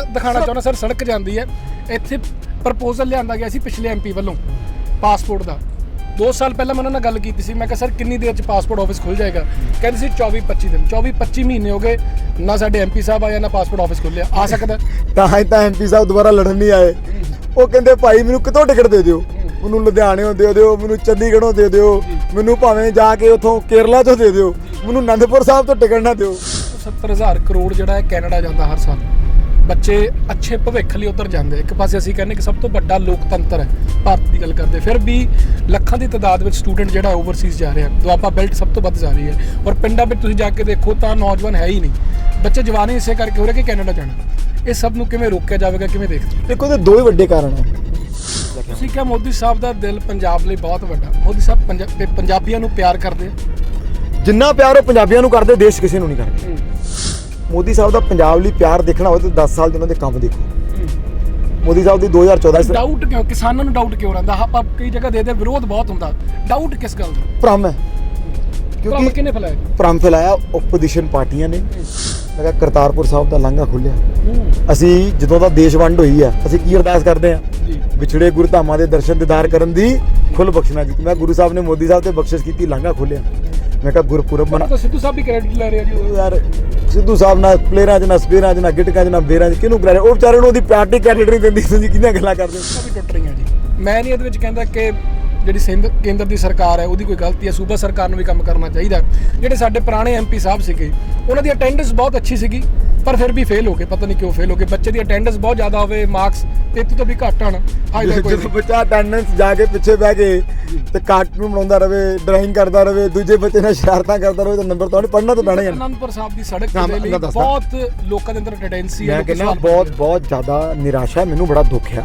ਦਿਖਾਣਾ ਚਾਹੁੰਦਾ ਸਰ ਸੜਕ ਜਾਂਦੀ ਹੈ। ਇੱਥੇ ਪ੍ਰਪੋਜ਼ਲ ਲਿਆਂਦਾ ਗਿਆ ਸੀ ਪਿਛਲੇ ਐਮਪੀ ਵੱਲੋਂ ਪਾਸਪੋਰਟ ਦਾ। 2 ਸਾਲ ਪਹਿਲਾਂ ਮੈਂ ਉਹਨਾਂ ਨਾਲ ਗੱਲ ਕੀਤੀ ਸੀ ਮੈਂ ਕਿਹਾ ਸਰ ਕਿੰਨੀ ਦੇਰ ਚ ਪਾਸਪੋਰਟ ਆਫਿਸ ਖੁੱਲ ਜਾਏਗਾ? ਕਹਿੰਦੇ ਸੀ 24 25 ਦਿਨ। 24 25 ਮਹੀਨੇ ਹੋ ਗਏ ਨਾ ਸਾਡੇ ਐਮਪੀ ਸਾਹਿਬ ਆਇਆ ਨਾ ਪਾਸਪੋਰਟ ਆਫਿਸ ਖੁੱਲਿਆ ਆ ਸਕਦਾ ਤਾਂ ਹੀ ਤਾਂ ਐਮਪੀ ਸਾਹਿਬ ਦੁਬਾਰਾ ਲੜਨ ਨਹੀਂ ਆਏ। ਉਹ ਕਹਿੰਦੇ ਭਾਈ ਮੈਨੂੰ ਕਿਤੋਂ ਟਿਕਟ ਦੇ ਦਿਓ? ਮੈਨੂੰ ਲੁਧਿਆਣੇੋਂ ਦੇ ਦਿਓ ਮੈਨੂੰ ਚੰਡੀਗੜ੍ਹੋਂ ਦੇ ਦਿਓ। ਮੈਨੂੰ ਭਾਵੇਂ ਜਾ ਕੇ ਉਥੋਂ ਕੇਰਲਾ ਤੋਂ ਦੇ ਦਿਓ। ਮੈਨੂੰ ਅਨੰਦਪੁਰ ਸਾਹਿਬ ਤੋਂ ਟਿਕਟ ਨਾ ਦਿਓ। 70000 ਕਰੋੜ ਜਿਹੜਾ ਹੈ ਕੈਨੇਡਾ ਜਾਂਦਾ ਹਰ ਸਾਲ। ਬੱਚੇ ਅੱਛੇ ਭਵਿੱਖ ਲਈ ਉੱਧਰ ਜਾਂਦੇ ਇੱਕ ਪਾਸੇ ਅਸੀਂ ਕਹਿੰਦੇ ਕਿ ਸਭ ਤੋਂ ਵੱਡਾ ਲੋਕਤੰਤਰ ਹੈ ਭਾਰਤ ਦੀ ਗੱਲ ਕਰਦੇ। ਫਿਰ ਵੀ ਲੱਖਾਂ ਦੀ ਤਾਦਾਦ ਵਿੱਚ ਸਟੂਡੈਂਟ ਜਿਹੜਾ ਓਵਰਸੀਜ਼ ਜਾ ਰਿਹਾ। ਦੁਆਬਾ ਬੈਲਟ ਸਭ ਤੋਂ ਵੱਧ ਜਾ ਰਹੀ ਹੈ। ਔਰ ਪਿੰਡਾਂ ਵਿੱਚ ਤੁਸੀਂ ਜਾ ਕੇ ਦੇਖੋ ਤਾਂ ਨੌਜਵਾਨ ਹੈ ਹੀ ਨਹੀਂ। ਬੱਚੇ ਜਵਾਨੀ ਇਸੇ ਕਰਕੇ ਹੋ ਰਹੇ ਕਿ ਕੈਨੇਡਾ ਜਾਣਾ। ਇਹ ਸਭ ਨੂੰ ਕਿਵੇਂ ਰੋਕਿਆ ਜਾਵੇਗਾ ਕਿਵੇਂ ਦੇਖਦੇ? ਦੇਖੋ ਤੇ ਦੋ ਹੀ ਵੱਡੇ ਕਾਰਨ ਹੈ ਤੁਸੀਂ ਕਿਹਾ ਮੋਦੀ ਸਾਹਿਬ ਦਾ ਦਿਲ ਪੰਜਾਬ ਲਈ ਬਹੁਤ ਵੱਡਾ। ਮੋਦੀ ਸਾਹਿਬ ਪੰਜਾਬੀਆਂ ਨੂੰ ਪਿਆਰ ਕਰਦੇ ਆ। ਜਿੰਨਾ ਪਿਆਰ ਉਹ ਪੰਜਾਬੀਆਂ ਨੂੰ ਕਰਦੇ ਦੇਸ਼ ਕਿਸੇ ਨੂੰ ਨਹੀਂ ਕਰਦੇ। ਮੋਦੀ ਸਾਹਿਬ ਦਾ ਪੰਜਾਬ ਲਈ ਪਿਆਰ ਦੇਖਣਾ ਹੋਵੇ ਤਾਂ 10 ਸਾਲ ਦੇ ਉਹਨਾਂ ਦੇ ਕੰਮ ਦੇਖੋ। ਮੋਦੀ ਸਾਹਿਬ ਦੀ 2014 ਚ ਡਾਊਟ ਕਿਉਂ ਕਿਸਾਨਾਂ ਨੂੰ ਡਾਊਟ ਕਿਉਂ ਰਹਿੰਦਾ? ਆਪਾਂ ਕਈ ਜਗ੍ਹਾ ਦੇ ਦੇ ਵਿਰੋਧ ਬਹੁਤ ਹੁੰਦਾ। ਡਾਊਟ ਕਿਸ ਗੱਲ ਦਾ? ਭ੍ਰਮ ਹੈ। ਕਿਉਂਕਿ ਕਿਹਨੇ ਫੈਲਾਇਆ? ਭ੍ਰਮ ਫੈਲਾਇਆ ਆਪੋਜੀਸ਼ਨ ਪਾਰਟੀਆਂ ਨੇ। ਮੈਂ ਕਿਹਾ ਕਰਤਾਰਪੁਰ ਸਾਹਿਬ ਦਾ ਲਾਂਘਾ ਖੁੱਲਿਆ ਅਸੀਂ ਜਦੋਂ ਦਾ ਦੇਸ਼ ਵੰਡ ਹੋਈ ਹੈ ਅਸੀਂ ਕੀ ਅਰਦਾਸ ਕਰਦੇ ਹਾਂ ਜੀ। ਵਿਛੜੇ ਗੁਰਧਾਮਾਂ ਦੇ ਦਰਸ਼ਨ ਦੀਦਾਰ ਕਰਨ ਦੀ ਖੁੱਲ ਬਖਸ਼ਣਾ ਜੀ। ਮੈਂ ਗੁਰੂ ਸਾਹਿਬ ਨੇ ਮੋਦੀ ਸਾਹਿਬ ਤੇ ਬਖਸ਼ਿਸ਼ ਕੀਤੀ ਲਾਂਘਾ ਖੋਲਿਆ ਮੈਂ ਕਿਹਾ ਗੁਰਪੁਰਬ ਮਨ ਤਾਂ ਸਿੱਧੂ ਸਾਹਿਬ ਵੀ ਕ੍ਰੈਡਿਟ ਲੈ ਰਿਹਾ ਜੀ। ਯਾਰ ਸਿੱਧੂ ਸਾਹਿਬ ਨਾਲ ਪਲੇਅਰਾਂ 'ਚ ਨਾ ਸਪੇਅਰਾਂ 'ਚ ਨਾ ਗਿਟਕਾਂ 'ਚ ਨਾ ਬੇਰਾਂ 'ਚ ਕਿਹਨੂੰ ਕਰਾ ਉਹ ਵਿਚਾਰੇ ਨੂੰ ਉਹਦੀ ਪਾਰਟੀ ਕੈਂਡੀਡੇਟ ਨਹੀਂ ਦਿੰਦੀ ਤੁਸੀਂ ਕਿਹਦੀਆਂ ਗੱਲਾਂ ਕਰਦੇ ਹੋ ਵੀ ਟੁੱਟ ਰਹੀਆਂ ਜੀ। ਮੈਂ ਨਹੀਂ ਇਹਦੇ ਵਿੱਚ ਕਹਿੰਦਾ ਕਿ ਜਿਹੜੀ ਸਿੰਧ ਕੇਂਦਰ ਦੀ ਸਰਕਾਰ ਹੈ ਉਹਦੀ ਕੋਈ ਗਲਤੀ ਹੈ। ਸੂਬਾ ਸਰਕਾਰ ਨੂੰ ਵੀ ਕੰਮ ਕਰਨਾ ਚਾਹੀਦਾ। ਜਿਹੜੇ ਸਾਡੇ ਪੁਰਾਣੇ ਐਮਪੀ ਸਾਹਿਬ ਸੀਗੇ ਉਹਨਾਂ ਦੀ ਅਟੈਂਡੈਂਸ ਬਹੁਤ ਅੱਛੀ ਸੀਗੀ। ਪਰ ਫਿਰ ਵੀ ਫੇਲ ਹੋ ਗਏ ਪਤਾ ਨਹੀਂ ਕਿਉਂ ਫੇਲ ਹੋ ਗਏ ਬੱਚੇ ਦੀ ਅਟੈਂਡੈਂਸ ਬਹੁਤ ਜ਼ਿਆਦਾ ਹੋਵੇ ਮਾਰਕਸ 33 ਤੋਂ ਵੀ ਘੱਟ ਆਣ ਹਾਈ ਕੋਈ ਜਦੋਂ ਬੱਚਾ ਅਟੈਂਡੈਂਸ ਜਾ ਕੇ ਪਿੱਛੇ ਬਹਿ ਕੇ ਤੇ ਕਾਰਟੂਨ ਬਣਾਉਂਦਾ ਰਵੇ ਡਰਾਇੰਗ ਕਰਦਾ ਰਵੇ ਦੂਜੇ ਬੱਚੇ ਨਾਲ ਸ਼ਰਾਰਤਾਂ ਕਰਦਾ ਰਵੇ ਤਾਂ ਨੰਬਰ ਤਾਂ ਉਹਨੇ ਪੜਨਾ ਤਾਂ ਪੈਣਾ ਹੀ। ਅਨੰਦਪੁਰ ਸਾਹਿਬ ਦੀ ਸੜਕ ਦੇ ਲਈ। ਬਹੁਤ ਲੋਕਾਂ ਦੇ ਅੰਦਰ ਟੈਂਡੈਂਸੀ ਹੈ ਮੈਂ ਕਹਿੰਦਾ ਬਹੁਤ ਬਹੁਤ ਜ਼ਿਆਦਾ ਨਿਰਾਸ਼ਾ ਮੈਨੂੰ ਬੜਾ ਦੁੱਖ ਹੈ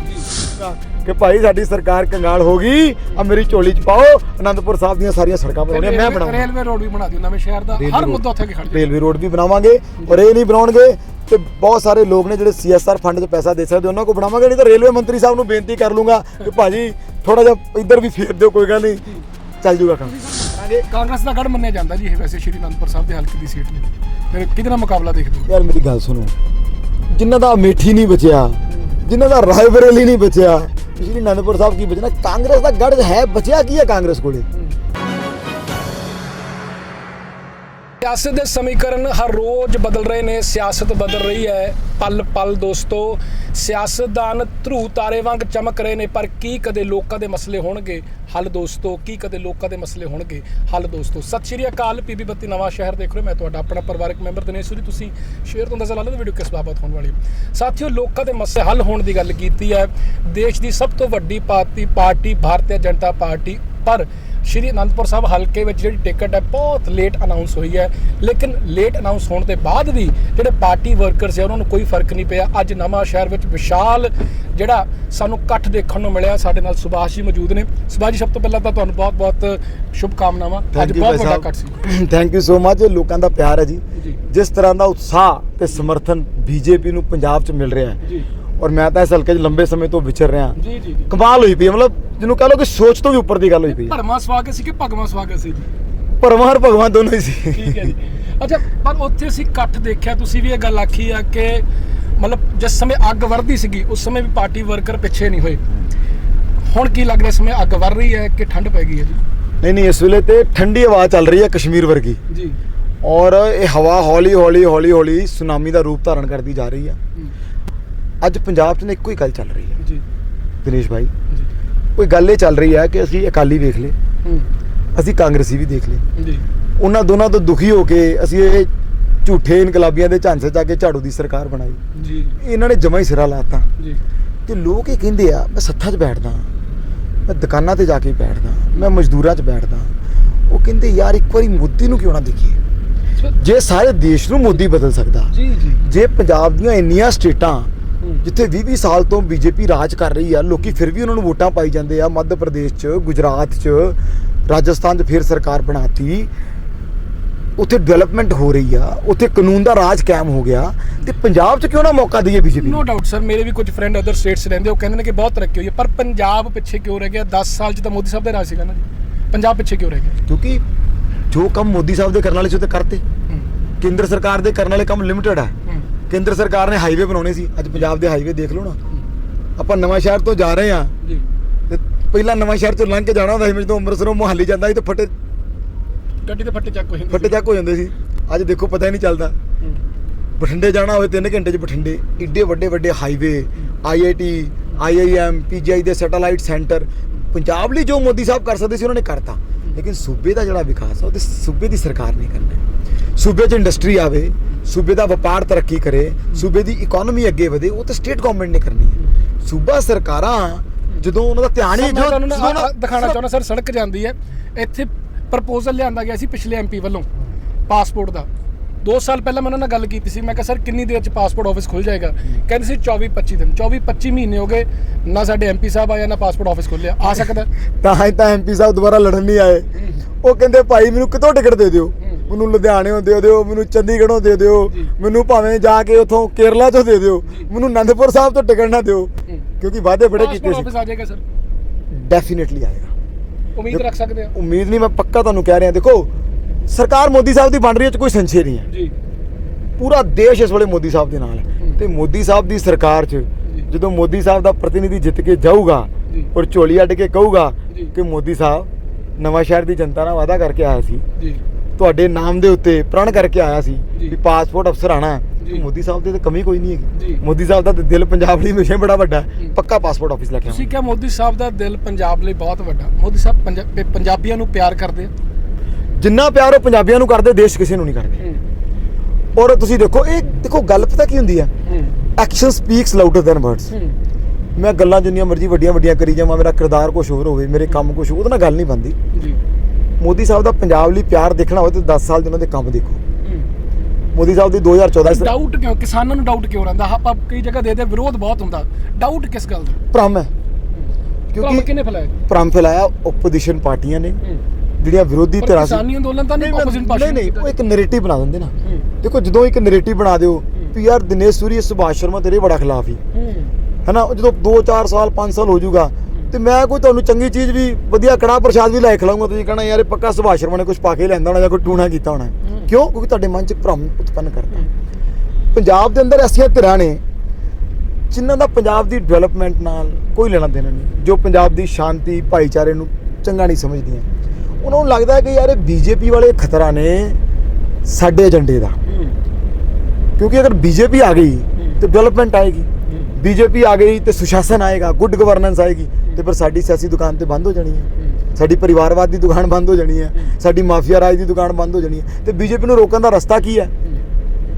ਕਿ ਭਾਈ ਸਾਡੀ ਸਰਕਾਰ ਕੰਗਾਲ ਹੋ ਗਈ ਆ ਮੇਰੀ ਝੋਲੀ 'ਚ ਪਾਓ ਆਨੰਦਪੁਰ ਸਾਹਿਬ ਦੀਆਂ ਸਾਰੀਆਂ ਸੜਕਾਂ। ਬਣਾਉਣੀਆਂ ਮੈਂ ਬਣਾਉਂਗਾ ਰੇਲਵੇ ਰੋਡ ਵੀ ਬਣਾ ਦਿਓ ਨਵੇਂ ਸ਼ਹਿਰ ਦਾ ਹਰ। ਮੁੱਦਾ ਉੱਥੇ ਆ ਖੜ ਜਾਏ ਰੇਲਵੇ ਰੋਡ ਵੀ ਬਣਾਵਾਂਗੇ ਔਰ ਇਹ ਨਹੀਂ ਬਣਾਉਣਗੇ ਤੇ ਬਹੁਤ ਸਾਰੇ ਲੋਕ ਨੇ ਜਿਹੜੇ ਸੀਐਸਆਰ ਫੰਡ 'ਚ ਪੈਸਾ ਦੇ ਸਕਦੇ ਉਹਨਾਂ ਕੋ ਬਣਾਵਾਂਗੇ ਨਹੀਂ ਤਾਂ ਰੇਲਵੇ ਮੰਤਰੀ ਸਾਹਿਬ ਨੂੰ ਬੇਨਤੀ ਕਰ ਲੂੰਗਾ ਕਿ ਭਾਜੀ ਥੋੜਾ ਜਿਹਾ ਇੱਧਰ ਵੀ ਫੇਰ ਦਿਓ ਕੋਈ ਗੱਲ ਨਹੀਂ। ਚੱਲ ਜੂਗਾ ਕੰਮ। ਕਾਂਗਰਸ ਦਾ ਗੜ ਮੰਨਿਆ ਜਾਂਦਾ ਜੀ ਇਹ ਵੈਸੇ ਸ਼੍ਰੀ ਅਨੰਦਪੁਰ ਸਾਹਿਬ ਦੇ ਹਲਕੇ ਦੀ ਸੀਟ ਨੇ। ਫਿਰ ਕਿਹਦੇ ਨਾਲ ਮੁਕਾਬਲਾ ਦੇਖਦੇ ਹੋ? ਯਾਰ ਮੇਰੀ ਗੱਲ ਸੁਣੋ। ਜਿਨ੍ਹਾਂ ਦਾ ਅਮੇਠੀ ਨਹੀਂ ਬਚਿਆ ਜਿਨ੍ਹਾਂ ਦਾ ਰਾਏਬਰੇਲੀ ਨਹੀਂ ਬਚਿਆ ਸ਼੍ਰੀ ਅਨੰਦਪੁਰ ਸਾਹਿਬ ਕੀ ਬਚਣਾ? ਕਾਂਗਰਸ ਦਾ ਗੜ ਹੈ ਬਚਿਆ ਕੀ ਹੈ ਕਾਂਗਰਸ ਕੋਲੇ? ਸਿਆਸਤ ਦੇ ਸਮੀਕਰਨ ਹਰ ਰੋਜ਼ ਬਦਲ ਰਹੇ ਨੇ, ਸਿਆਸਤ ਬਦਲ ਰਹੀ ਹੈ। ਪਲ ਪਲ ਦੋਸਤੋ, ਸਿਆਸਤਦਾਨ ਧਰੂ ਤਾਰੇ ਵਾਂਗ ਚਮਕ ਰਹੇ ਨੇ, ਪਰ ਕੀ ਕਦੇ ਲੋਕਾਂ ਦੇ ਮਸਲੇ ਹੋਣਗੇ? ਹੱਲ ਦੋਸਤੋ, ਕੀ ਕਦੇ ਲੋਕਾਂ ਦੇ ਮਸਲੇ ਹੋਣਗੇ? ਹੱਲ ਦੋਸਤੋ, ਸਤਿ ਸ਼੍ਰੀ ਅਕਾਲ ਪੀਬੀ ਬੱਤੀ, ਨਵਾਂ ਸ਼ਹਿਰ ਦੇਖ ਰਹੇ ਹੋ। ਮੈਂ ਤੁਹਾਡਾ ਆਪਣਾ ਪਰਿਵਾਰਕ ਮੈਂਬਰ ਦਿਨੇਸ਼ ਸੂਰੀ। ਤੁਸੀਂ ਸ਼ੇਅਰ ਤੋਂ ਅੰਦਾਜ਼ਾ ਲਾ ਲਓ ਵੀਡੀਓ ਕਿਸ ਬਾਬਤ ਹੋਣ ਵਾਲੀ ਹੈ। ਸਾਥੀਓ, ਲੋਕਾਂ ਦੇ ਮਸਲੇ ਹੱਲ ਹੋਣ ਦੀ ਗੱਲ ਕੀਤੀ ਹੈ। ਦੇਸ਼ ਦੀ ਸਭ ਤੋਂ ਵੱਡੀ party party, Bharatiya Janata party ਪਰ ਸ਼੍ਰੀ ਅਨੰਦਪੁਰ ਸਾਹਿਬ ਹਲਕੇ ਵਿੱਚ ਜਿਹੜੀ ਟਿਕਟ ਹੈ ਬਹੁਤ ਲੇਟ ਅਨਾਉਂਸ ਹੋਈ ਹੈ। ਲੇਕਿਨ ਲੇਟ ਅਨਾਉਂਸ ਹੋਣ ਦੇ ਬਾਅਦ ਵੀ ਜਿਹੜੇ ਪਾਰਟੀ ਵਰਕਰਸ ਹੈ ਉਹਨਾਂ ਨੂੰ ਕੋਈ ਫ਼ਰਕ ਨਹੀਂ ਪਿਆ। ਅੱਜ ਨਵਾਂ ਸ਼ਹਿਰ ਵਿੱਚ ਵਿਸ਼ਾਲ ਜਿਹੜਾ ਸਾਨੂੰ ਇਕੱਠ ਦੇਖਣ ਨੂੰ ਮਿਲਿਆ ਸਾਡੇ ਨਾਲ ਸੁਭਾਸ਼ ਜੀ ਮੌਜੂਦ ਨੇ। ਸੁਭਾਸ਼ ਜੀ ਸਭ ਤੋਂ ਪਹਿਲਾਂ ਤਾਂ ਤੁਹਾਨੂੰ ਬਹੁਤ-ਬਹੁਤ ਸ਼ੁਭ ਕਾਮਨਾਵਾਂ ਅੱਜ ਬਹੁਤ ਵੱਡਾ ਇਕੱਠ ਸੀ। ਥੈਂਕ ਯੂ ਸੋ ਮਚ ਲੋਕਾਂ ਦਾ ਪਿਆਰ ਹੈ ਜੀ। ਜੀ। ਜਿਸ ਤਰ੍ਹਾਂ ਦਾ ਉਤਸ਼ਾਹ ਤੇ ਸਮਰਥਨ ਬੀਜੇਪੀ ਨੂੰ ਪੰਜਾਬ 'ਚ ਮਿਲ ਰਿਹਾ ਹੈ। ਜੀ। ਔਰ ਮੈਂ ਤਾਂ ਇਸ ਹਲਕੇ 'ਚ ਲੰਬੇ ਸਮੇਂ ਤੋਂ ਵਿਚਰ ਰਿਹਾ। ਜੀ ਜੀ ਕਮਾਲ ਹੋਈ ਪਈ ਹੈ, ਮਤਲਬ ਜਿਹਨੂੰ ਕਹ ਲਓ ਕਿ ਸੋਚ ਤੋਂ ਵੀ ਉੱਪਰ ਦੀ ਗੱਲ ਹੋਈ ਪਈ। ਭਰਮਾ ਸਵਾਗਤ ਸੀ ਕਿ ਭਗਵਾ ਸਵਾਗਤ ਸੀ? ਜੀ ਪਰਮਾਰ ਭਗਵਾਨ ਦੋਨੋਂ ਹੀ ਸੀ। ਠੀਕ ਹੈ ਜੀ। ਅੱਛਾ ਪਰ ਉੱਥੇ ਅਸੀਂ ਇਕੱਠ ਦੇਖਿਆ ਤੁਸੀਂ ਵੀ ਇਹ ਗੱਲ ਆਖੀ ਆ ਕਿ ਮਤਲਬ ਜਿਸ ਸਮੇਂ ਅੱਗ ਵਰਦੀ ਸੀਗੀ ਉਸ ਸਮੇਂ ਵੀ ਪਾਰਟੀ ਵਰਕਰ ਪਿੱਛੇ ਨਹੀਂ ਹੋਏ। ਹੁਣ ਕੀ ਲੱਗ ਰਿਹਾ ਇਸ ਸਮੇਂ ਅੱਗ ਵਰ ਰਹੀ ਹੈ ਕਿ ਠੰਡ ਪੈ ਗਈ ਹੈ ਜੀ? ਨਹੀਂ ਨਹੀਂ ਇਸ ਵੇਲੇ ਤੇ ਠੰਡੀ ਹਵਾ ਚੱਲ ਰਹੀ ਹੈ ਕਸ਼ਮੀਰ ਵਰਗੀ। ਜੀ। ਔਰ ਇਹ ਹਵਾ ਹੌਲੀ ਹੌਲੀ ਹੌਲੀ ਹੌਲੀ ਸੁਨਾਮੀ ਦਾ ਰੂਪ ਧਾਰਨ ਕਰਦੀ ਜਾ ਰਹੀ ਹੈ। ਅੱਜ ਪੰਜਾਬ 'ਚ ਨਾ ਇੱਕੋ ਹੀ ਗੱਲ ਚੱਲ ਰਹੀ ਹੈ। ਜੀ। ਦਿਨੇਸ਼ ਭਾਈ ਜੀ। ਕੋਈ ਗੱਲ ਇਹ ਚੱਲ ਰਹੀ ਹੈ ਕਿ ਅਸੀਂ ਅਕਾਲੀ ਵੇਖ ਲਏ। ਹੂੰ। ਅਸੀਂ ਕਾਂਗਰਸੀ ਵੀ ਦੇਖ ਲਏ। ਜੀ। ਉਹਨਾਂ ਦੋਨਾਂ ਤੋਂ ਦੁਖੀ ਹੋ ਕੇ ਅਸੀਂ ਇਹ ਝੂਠੇ ਇਨਕਲਾਬੀਆਂ ਦੇ ਝਾਂਸੇ 'ਚ ਆ ਕੇ ਝਾੜੂ ਦੀ ਸਰਕਾਰ ਬਣਾਈ। ਜੀ। ਇਹਨਾਂ ਨੇ ਜਮਾ ਹੀ ਸਿਰਾ ਲਾਤਾ ਜੀ। ਤੇ ਲੋਕ ਇਹ ਕਹਿੰਦੇ ਆ ਮੈਂ ਸੱਥਾਂ 'ਚ ਬੈਠਦਾ ਮੈਂ ਦੁਕਾਨਾਂ ਤੇ ਜਾ ਕੇ ਬੈਠਦਾ ਮੈਂ ਮਜ਼ਦੂਰਾਂ 'ਚ ਬੈਠਦਾ ਉਹ ਕਹਿੰਦੇ ਯਾਰ ਇੱਕ ਵਾਰੀ ਮੋਦੀ ਨੂੰ ਕਿਉਂ ਨਾ ਦੇਖੀਏ? ਜੇ ਸਾਰੇ ਦੇਸ਼ ਨੂੰ ਮੋਦੀ ਬਦਲ ਸਕਦਾ। ਜੀ ਜੀ। ਜੇ ਪੰਜਾਬ ਦੀਆਂ ਇੰਨੀਆਂ ਸਟੇਟਾਂ। ਜਿੱਥੇ 20-20 ਸਾਲ ਤੋਂ ਬੀਜੇਪੀ ਰਾਜ ਕਰ ਰਹੀ ਆ ਲੋਕੀ ਫਿਰ ਵੀ ਉਹਨਾਂ ਨੂੰ ਵੋਟਾਂ ਪਾਈ ਜਾਂਦੇ ਆ। ਮੱਧ ਪ੍ਰਦੇਸ਼ 'ਚ ਗੁਜਰਾਤ 'ਚ ਰਾਜਸਥਾਨ 'ਚ ਫਿਰ ਸਰਕਾਰ ਬਣਾਤੀ। ਉੱਥੇ ਡਿਵੈਲਪਮੈਂਟ ਹੋ ਰਹੀ ਆ। ਉੱਥੇ ਕਾਨੂੰਨ ਦਾ ਰਾਜ ਕਾਇਮ ਹੋ ਗਿਆ। ਤੇ ਪੰਜਾਬ 'ਚ ਕਿਉਂ ਨਾ ਮੌਕਾ ਦਈਏ ਬੀਜੇਪੀ ਨੋ? ਡਾਊਟ ਸਰ ਮੇਰੇ ਵੀ ਕੁਝ ਫਰੈਂਡ ਅਦਰ ਸਟੇਟਸ ਰਹਿੰਦੇ ਉਹ ਕਹਿੰਦੇ ਨੇ ਕਿ ਬਹੁਤ ਤਰੱਕੀ ਹੋਈ ਹੈ ਪਰ ਪੰਜਾਬ ਪਿੱਛੇ ਕਿਉਂ ਰਹਿ ਗਿਆ? 10 ਸਾਲ ਚ ਤਾਂ ਮੋਦੀ ਸਾਹਿਬ ਦਾ ਰਾਜ ਸੀਗਾ ਨਾ ਜੀ। ਪੰਜਾਬ ਪਿੱਛੇ ਕਿਉਂ ਰਹਿ ਗਿਆ? ਕਿਉਂਕਿ ਜੋ ਕੰਮ ਮੋਦੀ ਸਾਹਿਬ ਦੇ ਕਰਨ ਵਾਲੇ ਸੀ ਉਹ ਤੇ ਕਰਤੇ। ਕੇਂਦਰ ਸਰਕਾਰ ਦੇ ਕਰਨ ਵਾਲੇ ਕੰਮ ਲਿਮਟਿਡ ਹੂੰ, ਕੇਂਦਰ ਸਰਕਾਰ ਨੇ ਹਾਈਵੇ ਬਣਾਉਣੇ ਸੀ। ਅੱਜ ਪੰਜਾਬ ਦੇ ਹਾਈਵੇ ਦੇਖ ਲਓ ਨਾ। ਆਪਾਂ ਨਵਾਂ ਸ਼ਹਿਰ ਤੋਂ ਜਾ ਰਹੇ ਆ ਜੀ। ਤੇ ਪਹਿਲਾਂ ਨਵਾਂ ਸ਼ਹਿਰ ਤੋਂ ਲੰਘ ਕੇ ਜਾਣਾ ਹੁੰਦਾ ਸੀ ਜਦੋਂ ਅੰਮ੍ਰਿਤਸਰੋਂ ਮੁਹਾਲੀ ਜਾਂਦਾ ਸੀ ਤੇ ਫੱਟੇ ਗੱਡੀ ਤੇ ਫੱਟੇ ਚੱਕ ਹੋ ਜਾਂਦੇ ਫੱਟੇ ਚੱਕ ਹੋ ਜਾਂਦੇ ਸੀ। ਅੱਜ ਦੇਖੋ ਪਤਾ ਹੀ ਨਹੀਂ ਚੱਲਦਾ। ਬਠਿੰਡੇ ਜਾਣਾ ਹੋਵੇ 3 ਘੰਟੇ 'ਚ ਬਠਿੰਡੇ। ਏਡੇ ਵੱਡੇ ਵੱਡੇ ਹਾਈਵੇ ਆਈਆਈਟੀ ਆਈਆਈਐਮ ਪੀਜੀਆਈ ਦੇ ਸੈਟੇਲਾਈਟ ਸੈਂਟਰ। ਪੰਜਾਬ ਲਈ ਜੋ ਮੋਦੀ ਸਾਹਿਬ ਕਰ ਸਕਦੇ ਸੀ ਉਹਨਾਂ ਨੇ ਕਰਤਾ। ਲੇਕਿਨ ਸੂਬੇ ਦਾ ਜਿਹੜਾ ਵਿਕਾਸ ਆ ਉਹ ਤੇ ਸੂਬੇ ਦੀ ਸਰਕਾਰ ਨੇ ਕਰਨਾ। ਸੂਬੇ 'ਚ ਇੰਡਸਟਰੀ ਆਵੇ ਸੂਬੇ ਦਾ ਵਪਾਰ ਤਰੱਕੀ ਕਰੇ ਸੂਬੇ ਦੀ ਇਕਨੋਮੀ ਅੱਗੇ ਵਧੇ ਉਹ ਤਾਂ ਸਟੇਟ ਗਵਰਨਮੈਂਟ ਨੇ ਕਰਨੀ ਹੈ। ਸੂਬਾ ਸਰਕਾਰਾਂ ਜਦੋਂ ਉਹਨਾਂ ਦਾ ਧਿਆਨ ਹੀ ਆਹ ਦਿਖਾਣਾ ਚਾਹੁੰਦਾ ਸਰ ਸੜਕ ਜਾਂਦੀ ਹੈ। ਇੱਥੇ ਪ੍ਰਪੋਜ਼ਲ ਲਿਆਂਦਾ ਗਿਆ ਸੀ ਪਿਛਲੇ ਐਮਪੀ ਵੱਲੋਂ ਪਾਸਪੋਰਟ ਦਾ। 2 ਸਾਲ ਪਹਿਲਾਂ ਮੈਂ ਉਹਨਾਂ ਨਾਲ ਗੱਲ ਕੀਤੀ ਸੀ। ਮੈਂ ਕਿਹਾ ਸਰ ਕਿੰਨੀ ਦੇਰ ਚ ਪਾਸਪੋਰਟ ਆਫਿਸ ਖੁੱਲ ਜਾਏਗਾ? ਕਹਿੰਦੇ ਸੀ 24 25 ਦਿਨ। 24 25 ਮਹੀਨੇ ਹੋ ਗਏ ਨਾ ਸਾਡੇ ਐਮਪੀ ਸਾਹਿਬ ਆਇਆ ਨਾ ਪਾਸਪੋਰਟ ਆਫਿਸ ਖੁੱਲਿਆ ਆ ਸਕਦਾ ਤਾਂ ਹੀ ਤਾਂ ਐਮਪੀ ਸਾਹਿਬ ਦੁਬਾਰਾ ਲੜਨ ਨਹੀਂ ਆਏ। ਉਹ ਕਹਿੰਦੇ ਭਾਈ ਮੈਨੂੰ ਕਿਤੋਂ ਟਿਕਟ ਦੇ ਦਿਓ। ਮੈਨੂੰ ਲੁਧਿਆਣੇੋਂ ਦੇ ਦਿਓ ਮੈਨੂੰ ਚੰਡੀਗੜ੍ਹੋਂ ਦੇ ਦਿਓ। ਮੈਨੂੰ ਭਾਵੇਂ ਜਾ ਕੇ ਉਥੋਂ ਕੇਰਲਾ ਤੋਂ ਦੇ ਦਿਓ ਮੈਨੂੰ ਅਨੰਦਪੁਰ ਸਾਹਿਬ ਤੋਂ ਟਿਕਟ ਨਾ ਦਿਓ ਹੂੰ। ਕਿਉਂਕਿ ਵਾਅਦੇ ਬੜੇ ਕੀਤੇ ਸੀ ਆ ਜਾਏਗਾ ਸਰ ਡੈਫੀਨਿਟਲੀ ਆਏਗਾ ਉਮੀਦ ਰੱਖ ਸਕਦੇ ਆ ਉਮੀਦ ਨਹੀਂ ਮੈਂ ਪੱਕਾ ਤੁਹਾਨੂੰ ਕਹਿ ਰਿਹਾ ਦੇਖੋ ਸਰਕਾਰ ਮੋਦੀ ਸਾਹਿਬ ਦੀ ਬਣ ਰਹੀ ਹੈ ਚ ਕੋਈ ਸੰਸ਼ੇ ਨਹੀਂ ਹੈ ਜੀ ਪੂਰਾ ਦੇਸ਼ ਇਸ ਵੇਲੇ ਮੋਦੀ ਸਾਹਿਬ ਦੇ ਨਾਲ ਹੈ ਹੂੰ। ਤੇ ਮੋਦੀ ਸਾਹਿਬ ਦੀ ਸਰਕਾਰ 'ਚ। ਜਦੋਂ ਮੋਦੀ ਸਾਹਿਬ ਦਾ ਪ੍ਰਤੀਨਿਧੀ ਜਿੱਤ ਕੇ ਜਾਊਗਾ। ਔਰ ਝੋਲੀ ਅੱਡ ਕੇ ਕਹੂਗਾ। ਕਿ ਮੋਦੀ ਸਾਹਿਬ ਨਵਾਂ ਸ਼ਹਿਰ ਦੀ ਜਨਤਾ ਨਾਲ ਵਾਅਦਾ ਕਰਕੇ ਆਇਆ ਸੀ ਜੀ ਤੁਹਾਡੇ ਨਾਮ ਦੇ ਉੱਤੇ ਪ੍ਰਣ ਕਰਕੇ ਆਇਆ ਸੀ। ਵੀ ਪਾਸਪੋਰਟ ਅਫਸਰ ਆਣਾ। ਮੋਦੀ ਸਾਹਿਬ ਦੇ ਤਾਂ ਕਮੀ ਕੋਈ ਨਹੀਂ। ਹੈਗੀ। ਮੋਦੀ ਸਾਹਿਬ ਦਾ ਦਿਲ ਪੰਜਾਬ ਲਈ ਹਮੇਸ਼ਾ ਬੜਾ ਵੱਡਾ। ਪੱਕਾ ਪਾਸਪੋਰਟ ਆਫਿਸ ਲੈ ਕੇ ਤੁਸੀਂ ਕਿਹਾ ਮੋਦੀ ਸਾਹਿਬ ਦਾ ਦਿਲ ਪੰਜਾਬ ਲਈ ਬਹੁਤ ਵੱਡਾ। ਮੋਦੀ ਸਾਹਿਬ ਪੰਜਾ- ਪੰਜਾਬੀਆਂ ਨੂੰ ਪਿਆਰ ਕਰਦੇ ਆ? ਜਿੰਨਾ ਪਿਆਰ ਉਹ ਪੰਜਾਬੀਆਂ ਨੂੰ ਕਰਦੇ ਦੇਸ਼ ਕਿਸੇ ਨੂੰ ਨਹੀਂ ਕਰਦੇ। ਔਰ ਤੁਸੀਂ ਦੇਖੋ ਇਹ ਦੇਖੋ ਗੱਲ ਪਤਾ ਕੀ ਹੁੰਦੀ ਹੈ। Action speaks louder than words ਮੈਂ ਗੱਲਾਂ ਜਿੰਨੀਆਂ ਮਰਜ਼ੀ ਵੱਡੀਆਂ ਵੱਡੀਆਂ ਕਰੀ ਜਾਵਾਂ ਮੇਰਾ ਕਿਰਦਾਰ ਕੁਝ ਹੋਰ ਹੋਵੇ ਮੇਰੇ ਕੰਮ ਕੁਝ ਉਹਦੇ ਨਾਲ ਗੱਲ ਨਹੀਂ ਬਣਦੀ। ਜੀ। ਮੋਦੀ ਸਾਹਿਬ ਦਾ ਪੰਜਾਬ ਲਈ ਪਿਆਰ ਦੇਖਣਾ ਹੋਵੇ ਤਾਂ 10 ਸਾਲ ਦੇ ਉਹਨਾਂ ਦੇ ਕੰਮ ਦੇਖੋ। ਮੋਦੀ ਸਾਹਿਬ ਦੀ 2014 ਚ ਡਾਊਟ ਕਿਉਂ? ਕਿਸਾਨਾਂ ਨੂੰ ਡਾਊਟ ਕਿਉਂ ਰਹਿੰਦਾ? ਆਪਾਂ ਕਈ ਜਗ੍ਹਾ ਦੇ ਦੇ ਵਿਰੋਧ ਬਹੁਤ ਹੁੰਦਾ। ਡਾਊਟ ਕਿਸ ਗੱਲ ਦਾ? ਭ੍ਰਮ ਹੈ। ਕਿਉਂਕਿ ਕਿਹਨੇ ਫੈਲਾਇਆ? ਭ੍ਰਮ ਫੈਲਾਇਆ ਆਪੋਜੀਸ਼ਨ ਪਾਰਟੀਆਂ ਨੇ ਜਿਹੜੀਆਂ ਵਿਰੋਧੀ ਧਿਰਾਂ ਸੀ। ਕਿਸਾਨੀ ਅੰਦੋਲਨ ਤਾਂ ਨਹੀਂ ਆਪੋਜੀਸ਼ਨ ਪਾਰਟੀ ਨਹੀਂ ਨਹੀਂ ਉਹ ਇੱਕ ਨੈਰੇਟਿਵ ਬਣਾ ਦਿੰਦੇ ਨਾ। ਦੇਖੋ ਜਦੋਂ ਇੱਕ ਨੈਰੇਟਿਵ ਬਣਾ ਦਿਓ ਵੀ ਯਾਰ ਦਿਨੇਸ਼ ਸੂਰੀ ਸੁਭਾਸ਼ ਸ਼ਰਮਾ ਤੇਰੇ ਬੜਾ ਖਿਲਾਫ ਹੀ ਹੂੰ। ਹੈਨਾ ਜਦੋਂ 2-4 ਸਾਲ 5 ਸਾਲ ਹੋ ਜਾਊਗਾ ਤੇ ਮੈਂ ਕੋਈ ਤੁਹਾਨੂੰ ਚੰਗੀ ਚੀਜ਼ ਵੀ ਵਧੀਆ ਕੜਾ ਪ੍ਰਸ਼ਾਦ ਵੀ ਲੈ ਕੇ ਖਿਲਾਊਂਗਾ ਤੁਸੀਂ ਕਹਣਾ ਯਾਰ ਇਹ ਪੱਕਾ ਸੁਭਾਸ਼ ਸ਼ਰਮਾ ਨੇ ਕੁਝ ਪਾ ਕੇ ਲਿਆਂਦਾ ਹੋਣਾ ਜਾਂ ਕੋਈ ਟੂਣਾ ਕੀਤਾ ਹੋਣਾ। ਕਿਉਂ? ਕਿਉਂਕਿ ਤੁਹਾਡੇ ਮਨ 'ਚ ਭ੍ਰਮ ਉਤਪੰਨ ਕਰਦਾ। ਪੰਜਾਬ ਦੇ ਅੰਦਰ ਐਸੀਆਂ ਧਿਰਾਂ ਨੇ ਜਿਨ੍ਹਾਂ ਦਾ ਪੰਜਾਬ ਦੀ ਡਿਵੈਲਪਮੈਂਟ ਨਾਲ ਕੋਈ ਲੈਣਾ ਦੇਣਾ ਨਹੀਂ ਜੋ ਪੰਜਾਬ ਦੀ ਸ਼ਾਂਤੀ ਭਾਈਚਾਰੇ ਨੂੰ ਚੰਗਾ ਨਹੀਂ ਸਮਝਦੀਆਂ। ਉਹਨਾਂ ਨੂੰ ਲੱਗਦਾ ਹੈ ਕਿ ਯਾਰ ਇਹ ਬੀਜੇਪੀ ਵਾਲੇ ਖਤਰਾ ਨੇ ਸਾਡੇ ਏਜੰਡੇ ਦਾ। ਕਿਉਂਕਿ ਅਗਰ ਬੀਜੇਪੀ ਆ ਗਈ ਤੇ ਡਿਵੈਲਪਮੈਂਟ ਆਏਗੀ। ਬੀਜੇਪੀ ਆ ਗਈ ਤੇ ਸੁਸ਼ਾਸਨ ਆਏਗਾ ਗੁੱਡ ਗਵਰਨੈਂਸ ਆਏਗੀ, ਤੇ ਪਰ ਸਾਡੀ ਸਿਆਸੀ ਦੁਕਾਨ ਤੇ ਬੰਦ ਹੋ ਜਾਣੀ ਹੈ। ਸਾਡੀ ਪਰਿਵਾਰਵਾਦ ਦੀ ਦੁਕਾਨ ਬੰਦ ਹੋ ਜਾਣੀ ਹੈ, ਸਾਡੀ ਮਾਫੀਆ ਰਾਜ ਦੀ ਦੁਕਾਨ ਬੰਦ ਹੋ ਜਾਣੀ ਹੈ। ਤੇ ਬੀਜੇਪੀ ਨੂੰ ਰੋਕਣ ਦਾ ਰਸਤਾ ਕੀ ਹੈ?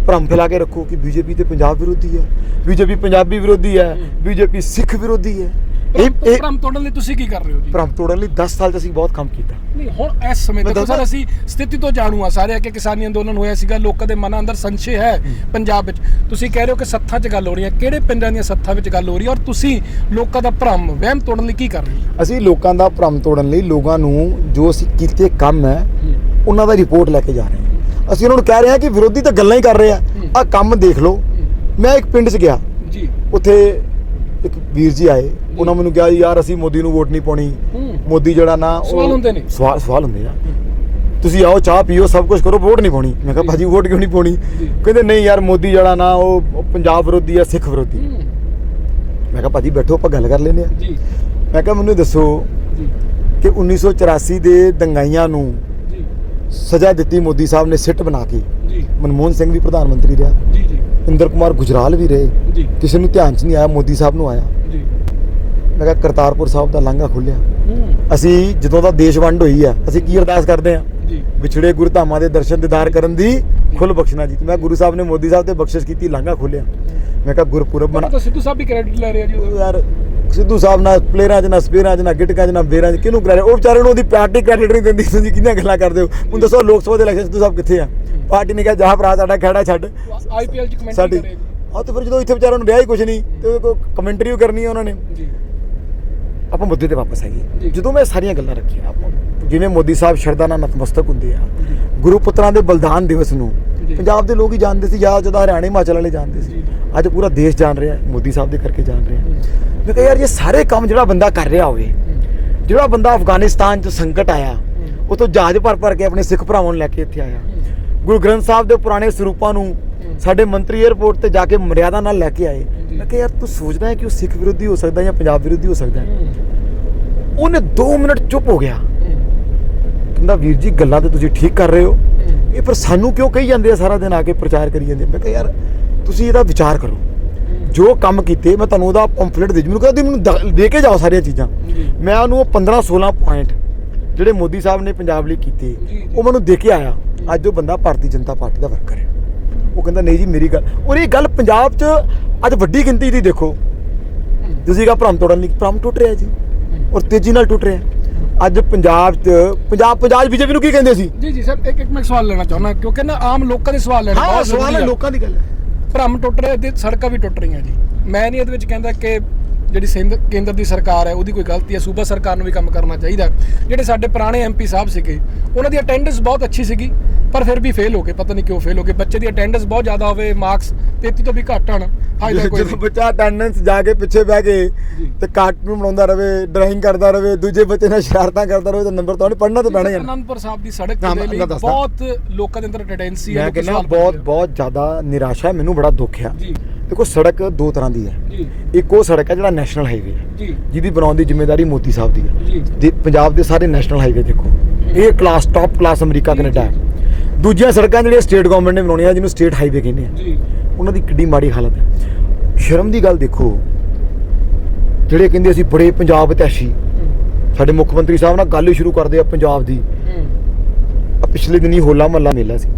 ਭਰਮ ਫੈਲਾ ਕੇ ਰੱਖੋ ਕਿ ਬੀਜੇਪੀ ਤੇ ਪੰਜਾਬ ਵਿਰੋਧੀ ਹੈ। ਬੀਜੇਪੀ ਪੰਜਾਬੀ ਵਿਰੋਧੀ ਹੈ ਬੀਜੇਪੀ ਸਿੱਖ ਵਿਰੋਧੀ ਹੈ। ਇਹ ਭਰਮ ਤੋੜਨ ਲਈ ਤੁਸੀਂ ਕੀ ਕਰ ਰਹੇ ਹੋ ਜੀ? ਭਰਮ ਤੋੜਨ ਲਈ 10 ਸਾਲ 'ਚ ਅਸੀਂ ਬਹੁਤ ਕੰਮ ਕੀਤਾ। ਨਹੀਂ ਹੁਣ ਇਸ ਸਮੇਂ ਦੇਖੋ ਸਰ ਅਸੀਂ ਸਥਿਤੀ ਤੋਂ ਜਾਣੂ ਆ ਸਾਰੇ ਕਿ ਕਿਸਾਨੀ ਅੰਦੋਲਨ ਹੋਇਆ ਸੀਗਾ ਲੋਕਾਂ ਦੇ ਮਨਾਂ ਅੰਦਰ ਸੰਸ਼ੇ ਹੈ ਪੰਜਾਬ ਵਿੱਚ। ਤੁਸੀਂ ਕਹਿ ਰਹੇ ਹੋ ਕਿ ਸੱਥਾਂ 'ਚ ਗੱਲ ਹੋ ਰਹੀ ਹੈ। ਕਿਹੜੇ ਪਿੰਡਾਂ ਦੀਆਂ ਸੱਥਾਂ ਵਿੱਚ ਗੱਲ ਹੋ ਰਹੀ ਹੈ ਔਰ ਤੁਸੀਂ ਲੋਕਾਂ ਦਾ ਭਰਮ ਵਹਿਮ ਤੋੜਨ ਲਈ ਕੀ ਕਰ ਰਹੇ ਹੋ? ਅਸੀਂ ਲੋਕਾਂ ਦਾ ਭਰਮ ਤੋੜਨ ਲਈ ਲੋਕਾਂ ਨੂੰ ਜੋ ਅਸੀਂ ਕੀਤੇ ਕੰਮ ਹੈ ਉਹਨਾਂ ਦਾ ਰਿਪੋਰਟ ਲੈ ਕੇ ਜਾ ਰਹੇ ਹਾਂ। ਅਸੀਂ ਉਹਨਾਂ ਨੂੰ ਕਹਿ ਰਹੇ ਹਾਂ ਕਿ ਵਿਰੋਧੀ ਤਾਂ ਗੱਲਾਂ ਹੀ ਕਰ ਰਹੇ ਆ। ਆ ਕੰਮ ਦੇਖ ਲਓ। ਮੈਂ ਇੱਕ ਪਿੰਡ 'ਚ ਗਿਆ। ਜੀ। ਉੱਥੇ ਵੀਰ ਜੀ ਆਏ ਉਹਨਾਂ ਮੈਨੂੰ ਕਿਹਾ ਯਾਰ ਅਸੀਂ ਮੋਦੀ ਨੂੰ ਵੋਟ ਨਹੀਂ ਪਾਉਣੀ। ਮੋਦੀ ਜਿਹੜਾ ਨਾ ਸਵਾਲ ਹੁੰਦੇ ਨੇ। ਸਵਾਲ ਸਵਾਲ ਹੁੰਦੇ ਆ। ਤੁਸੀਂ ਆਓ ਚਾਹ ਪੀਓ ਸਭ ਕੁਝ ਕਰੋ ਵੋਟ ਨਹੀਂ ਪਾਉਣੀ। ਮੈਂ ਕਿਹਾ ਭਾਜੀ ਵੋਟ ਕਿਉਂ ਨਹੀਂ ਪਾਉਣੀ। ਕਹਿੰਦੇ ਨਹੀਂ ਯਾਰ ਮੋਦੀ ਜਿਹੜਾ ਨਾ ਉਹ ਪੰਜਾਬ ਵਿਰੋਧੀ ਆ ਸਿੱਖ ਵਿਰੋਧੀ। ਮੈਂ ਕਿਹਾ ਭਾਜੀ ਬੈਠੋ ਆਪਾਂ ਗੱਲ ਕਰ ਲੈਂਦੇ ਆ। ਜੀ। ਮੈਂ ਕਿਹਾ ਮੈਨੂੰ ਦੱਸੋ ਕਿ 1984 ਦੇ ਦੰਗਾਈਆਂ ਨੂੰ ਸਜ਼ਾ ਦਿੱਤੀ ਮੋਦੀ ਸਾਹਿਬ ਨੇ ਸਿੱਟ ਬਣਾ ਕੇ। ਜੀ। ਮਨਮੋਹਨ ਸਿੰਘ ਵੀ ਪ੍ਰਧਾਨ ਮੰਤਰੀ ਰਿਹਾ। ਜੀ ਜੀ। ਇੰਦਰ ਕੁਮਾਰ ਗੁਜਰਾਲ ਵੀ ਰਹੇ। ਜੀ। ਕਿਸੇ ਨੂੰ ਧਿਆਨ 'ਚ ਨਹੀਂ ਆਇਆ ਮੋਦੀ ਸਾਹਿਬ ਨੂੰ ਆਇਆ। ਜੀ। ਮੈਂ ਕਿਹਾ ਕਰਤਾਰਪੁਰ ਸਾਹਿਬ ਦਾ ਲਾਂਘਾ ਖੁੱਲਿਆ ਅਸੀਂ ਜਦੋਂ ਦਾ ਦੇਸ਼ ਵੰਡ ਹੋਈ ਆ ਅਸੀਂ ਕੀ ਅਰਦਾਸ ਕਰਦੇ ਆ? ਜੀ। ਵਿਛੜੇ ਗੁਰੂ ਧਾਮਾਂ ਦੇ ਦਰਸ਼ਨ ਦੀਦਾਰ ਕਰਨ ਦੀ ਖੁੱਲ ਬਖਸ਼ਣਾ ਜੀ। ਮੈਂ ਗੁਰੂ ਸਾਹਿਬ ਨੇ ਮੋਦੀ ਸਾਹਿਬ ਤੇ ਬਖਸ਼ਿਸ਼ ਕੀਤੀ ਲਾਂਘਾ ਖੋਲਿਆ ਮੈਂ ਕਿਹਾ ਗੁਰਪੁਰਬ ਮਨਾ ਤਾਂ ਸਿੱਧੂ ਸਾਹਿਬ ਵੀ ਕ੍ਰੈਡਿਟ ਲੈ ਰਹੇ ਆ ਜੀ। ਯਾਰ ਸਿੱਧੂ ਸਾਹਿਬ ਨਾਲ ਪਲੇਅਰਾਂ 'ਚ ਨਾ ਸਪੇਅਰਾਂ 'ਚ ਨਾ ਗਿਟਕਾਂ 'ਚ ਨਾ ਬੇਰਾਂ 'ਚ ਕਿਹਨੂੰ ਕਰਾ ਉਹ ਵਿਚਾਰੇ ਨੂੰ ਉਹਦੀ ਪਾਰਟੀ ਕ੍ਰੈਡਿਟ ਨਹੀਂ ਦਿੰਦੀ ਤੁਸੀਂ ਕਿੰਨੀਆਂ ਗੱਲਾਂ ਕਰਦੇ ਹੋ? ਹੁਣ ਦੱਸੋ ਲੋਕ ਸਭਾ ਦੇ ਇਲੈਕਸ਼ਨ ਸਿੱਧੂ ਸਾਹਿਬ ਕਿੱਥੇ ਆ? ਪਾਰਟੀ ਨੇ ਕਿਹਾ ਜਾ ਭਰਾ ਸਾਡਾ ਖੜਾ ਛੱਡ। ਆਈਪੀਐਲ ਚ ਕਮੈਂਟ ਸਾਡੀ ਕਰ ਰਹੇ ਜੀ। ਆ ਤੇ ਫਿਰ ਜਦੋਂ ਇੱਥੇ ਵਿਚਾਰਿਆਂ ਨੂੰ ਰਿਹਾ ਹੀ ਕੁਝ ਨਹੀਂ ਤੇ ਕੋਈ ਕਮੈਂਟਰੀ ਕਰਨੀ ਹੈ ਉਹਨਾਂ ਨੇ। ਜੀ। ਆਪਾਂ ਮੁੱਦੇ ਤੇ ਵਾਪਸ ਆਈਏ। ਜਦੋਂ ਮੈਂ ਸਾਰੀਆਂ ਗੱਲਾਂ ਰੱਖੀਆਂ ਆਪਾਂ ਜਿਵੇਂ ਮੋਦੀ ਸਾਹਿਬ ਸ਼ਰਧਾ ਨਾਲ ਨਤਮਸਤਕ ਹੁੰਦੇ ਆ ਗੁਰੂ ਪੁੱਤਰਾਂ ਦੇ ਬਲਿਦਾਨ ਦਿਵਸ ਨੂੰ। ਪੰਜਾਬ ਦੇ ਲੋਕ ਹੀ ਜਾਣਦੇ ਸੀ ਜਾਂ ਜਦੋਂ ਹਰਿਆਣਾ ਹਿਮਾਚਲ ਵਾਲੇ ਜਾਣਦੇ ਸੀ। ਅੱਜ ਪੂਰਾ ਦੇਸ਼ ਜਾਣ ਰਿਹਾ ਮੋਦੀ ਸਾਹਿਬ ਦੇ ਕਰਕੇ ਜਾਣ ਰਿਹਾ। ਮੈਂ ਕਿਹਾ ਯਾਰ ਇਹ ਸਾਰੇ ਕੰਮ ਜਿਹੜਾ ਬੰਦਾ ਕਰ ਰਿਹਾ ਹੋਵੇ, ਜਿਹੜਾ ਬੰਦਾ ਅਫਗਾਨਿਸਤਾਨ 'ਚ ਸੰਕਟ ਆਇਆ, ਉਹ ਤੋਂ ਜਹਾਜ਼ ਭਰ ਭਰ ਕੇ ਆਪਣੇ ਸਿੱਖ ਭਰਾਵਾਂ ਨੂੰ ਲੈ ਕੇ ਇੱਥੇ ਆਇਆ। ਗੁਰੂ ਗ੍ਰੰਥ ਸਾਹਿਬ ਦੇ ਪੁਰਾਣੇ ਸਰੂਪਾਂ ਨੂੰ ਸਾਡੇ ਮੰਤਰੀ 에ਅਰਪੋਰਟ ਤੇ ਜਾ ਕੇ ਮਰਿਆਦਾ ਨਾਲ ਲੈ ਕੇ ਆਏ। ਮੈਂ ਕਿਹਾ ਯਾਰ, ਤੂੰ ਸੋਚਦਾ ਹੈ ਕਿ ਉਹ ਸਿੱਖ ਵਿਰੋਧੀ ਹੋ ਸਕਦਾ ਜਾਂ ਪੰਜਾਬ ਵਿਰੋਧੀ ਹੋ ਸਕਦਾ ਉਹਨੇ 2 ਮਿੰਟ ਚੁੱਪ ਹੋ ਗਿਆ। ਕਹਿੰਦਾ, ਵੀਰ ਜੀ, ਗੱਲਾਂ ਤੇ ਤੁਸੀਂ ਠੀਕ ਕਰ ਰਹੇ ਹੋ। ਇਹ ਪਰ ਸਾਨੂੰ ਕਿਉਂ ਕਹੀ ਜਾਂਦੇ ਆ ਸਾਰਾ ਦਿਨ ਆ ਕੇ ਪ੍ਰਚਾਰ ਕਰੀ ਜਾਂਦੇ ਮੈਂ ਕਿਹਾ ਯਾਰ, ਤੁਸੀਂ ਇਹਦਾ ਵਿਚਾਰ ਕਰੋ। ਜੋ ਕੰਮ ਕੀਤੇ ਮੈਂ ਤੁਹਾਨੂੰ ਉਹਦਾ ਪੰਫਲੇਟ ਦੇ ਜੂ। ਮੈਨੂੰ ਕਹਿੰਦਾ ਮੈਨੂੰ ਦ- ਕੇ ਜਾਓ ਸਾਰੀਆਂ ਚੀਜ਼ਾਂ। ਮੈਂ ਉਹਨੂੰ 15 16 ਪੁਆਇੰਟ ਜਿਹੜੇ ਮੋਦੀ ਸਾਹਿਬ ਨੇ ਪੰਜਾਬ ਲਈ ਕੀਤੇ। ਉਹ ਮੈਨੂੰ ਦੇ ਕੇ ਆਇਆ। ਅੱਜ ਉਹ ਬੰਦਾ ਭਾਰਤੀ ਜਨਤਾ ਪਾਰਟੀ ਦਾ ਵਰਕਰ ਹੈ। ਉਹ ਕਹਿੰਦਾ ਨਹੀਂ ਜੀ ਮੇਰੀ ਗੱਲ ਔਰ ਇਹ ਗੱਲ ਪੰਜਾਬ 'ਚ ਅੱਜ ਵੱਡੀ ਗਿਣਤੀ ਦੀ ਦੇਖੋ। ਤੁਸੀਂ ਕਹਾ ਭਰਮ ਤੋੜਨ ਲਈ ਭਰਮ ਟੁੱਟ ਰਿਹਾ ਜੀ। ਔਰ ਤੇਜ਼ੀ ਨਾਲ ਟੁੱਟ ਰਿਹਾ। ਅੱਜ ਪੰਜਾਬ 'ਚ ਪੰਜਾਬ ਪੰਜਾਬ ਬੀਜੇਪੀ ਨੂੰ ਕੀ ਕਹਿੰਦੇ ਸੀ? ਜੀ ਜੀ ਸਰ ਇੱਕ ਇੱਕ ਮੈਂ ਸਵਾਲ ਲੈਣਾ ਚਾਹੁੰਦਾ ਕਿਉਂਕਿ ਨਾ ਆਮ ਲੋਕਾਂ ਦੇ ਸਵਾਲ ਲੈਣੇ ਹਾਂ ਸਵਾਲ ਹੈ। ਲੋਕਾਂ ਦੀ ਗੱਲ ਹੈ। ਭਰਮ ਟੁੱਟ ਰਿਹਾ ਤੇ ਸੜਕਾਂ ਵੀ ਟੁੱਟ ਰਹੀਆਂ ਜੀ। ਮੈਂ ਨਹੀਂ ਇਹਦੇ ਵਿੱਚ ਕਹਿੰਦਾ ਕਿ ਜਿਹੜੀ ਸਿੰਧ ਕੇਂਦਰ ਦੀ ਸਰਕਾਰ ਹੈ ਉਹਦੀ ਕੋਈ ਗਲਤੀ ਹੈ ਸੂਬਾ ਸਰਕਾਰ ਨੂੰ ਵੀ ਕੰਮ ਕਰਨਾ ਚਾਹੀਦਾ ਜਿਹੜੇ ਸਾਡੇ ਪੁਰਾਣੇ ਐਮਪੀ ਸਾਹਿਬ ਸੀਗੇ ਉਹਨਾਂ ਦੀ ਅਟੈਂਡੈਂਸ ਬਹੁਤ ਅੱਛੀ ਸੀਗੀ ਪਰ ਫਿਰ ਵੀ ਫੇਲ ਹੋ ਗਏ ਪਤਾ ਨਹੀਂ ਕਿਉਂ ਫੇਲ ਹੋ ਗਏ ਬੱਚੇ ਦੀ ਅਟੈਂਡੈਂਸ ਬਹੁਤ ਜ਼ਿਆਦਾ ਹੋਵੇ ਮਾਰਕਸ 33 ਤੋਂ ਵੀ ਘੱਟ ਹਨ ਫਾਇਦਾ ਕੋਈ ਜਦੋਂ ਬੱਚਾ ਅਟੈਂਡੈਂਸ ਜਾ ਕੇ ਪਿੱਛੇ ਬਹਿ ਕੇ। ਤੇ ਕਾਰਟੂਨ ਬਣਾਉਂਦਾ ਰਵੇ ਡਰਾਇੰਗ ਕਰਦਾ ਰਵੇ ਦੂਜੇ ਬੱਚੇ ਨਾਲ ਸ਼ਰਾਰਤਾਂ ਕਰਦਾ ਰਵੇ ਤਾਂ ਨੰਬਰ ਤਾਂ ਉਹਨੇ ਪੜ੍ਹਨਾ ਤਾਂ ਪੈਣਾ ਹੀ। ਅਨੰਦਪੁਰ ਸਾਹਿਬ ਦੀ ਸੜਕ ਦੇ ਲਈ। ਬਹੁਤ ਲੋਕਾਂ ਦੇ ਅੰਦਰ ਟੈਂਡੈਂਸੀ ਹੈ ਮੈਂ ਕਹਿੰਦਾ ਬਹੁਤ। ਬਹੁਤ ਜ਼ਿਆਦਾ ਨਿਰਾਸ਼ਾ ਹੈ ਮੈਨੂੰ ਬੜਾ ਦੁੱਖ ਆ ਜੀ ਦੇਖੋ ਸੜਕ ਦੋ ਤਰ੍ਹਾਂ ਦੀ ਹੈ। ਜੀ। ਇੱਕ ਉਹ ਸੜਕ ਹੈ ਜਿਹੜਾ ਨੈਸ਼ਨਲ ਹਾਈਵੇ ਹੈ ਜੀ। ਜਿਹਦੀ ਬਣਾਉਣ ਦੀ ਜ਼ਿੰਮੇਵਾਰੀ ਮੋਦੀ ਸਾਹਿਬ ਦੀ ਹੈ। ਜੀ। ਪੰਜਾਬ ਦੇ ਸਾਰੇ ਨੈਸ਼ਨਲ ਹਾਈਵੇ ਦੇਖੋ ਇਹ class top class America Canada ਹੈ। ਦੂਜੀਆਂ ਸੜਕਾਂ ਜਿਹੜੀਆਂ ਸਟੇਟ ਗਵਰਨਮੈਂਟ ਨੇ ਬਣਾਉਣੀਆਂ ਜਿਹਨੂੰ ਸਟੇਟ ਹਾਈਵੇ ਕਹਿੰਦੇ ਆ। ਜੀ। ਉਹਨਾਂ ਦੀ ਕਿੱਡੀ ਮਾੜੀ ਹਾਲਤ ਹੈ। ਸ਼ਰਮ ਦੀ ਗੱਲ ਦੇਖੋ ਜਿਹੜੇ ਕਹਿੰਦੇ ਅਸੀਂ ਬੜੇ ਪੰਜਾਬ ਇਤਿਹਾਸੀ ਸਾਡੇ ਮੁੱਖ ਮੰਤਰੀ ਸਾਹਿਬ ਨਾਲ ਗੱਲ ਹੀ ਸ਼ੁਰੂ ਕਰਦੇ ਆ ਪੰਜਾਬ ਦੀ। ਪਿਛਲੇ ਦਿਨੀ ਹੋਲਾ ਮਹੱਲਾ ਮੇਲਾ ਸੀ।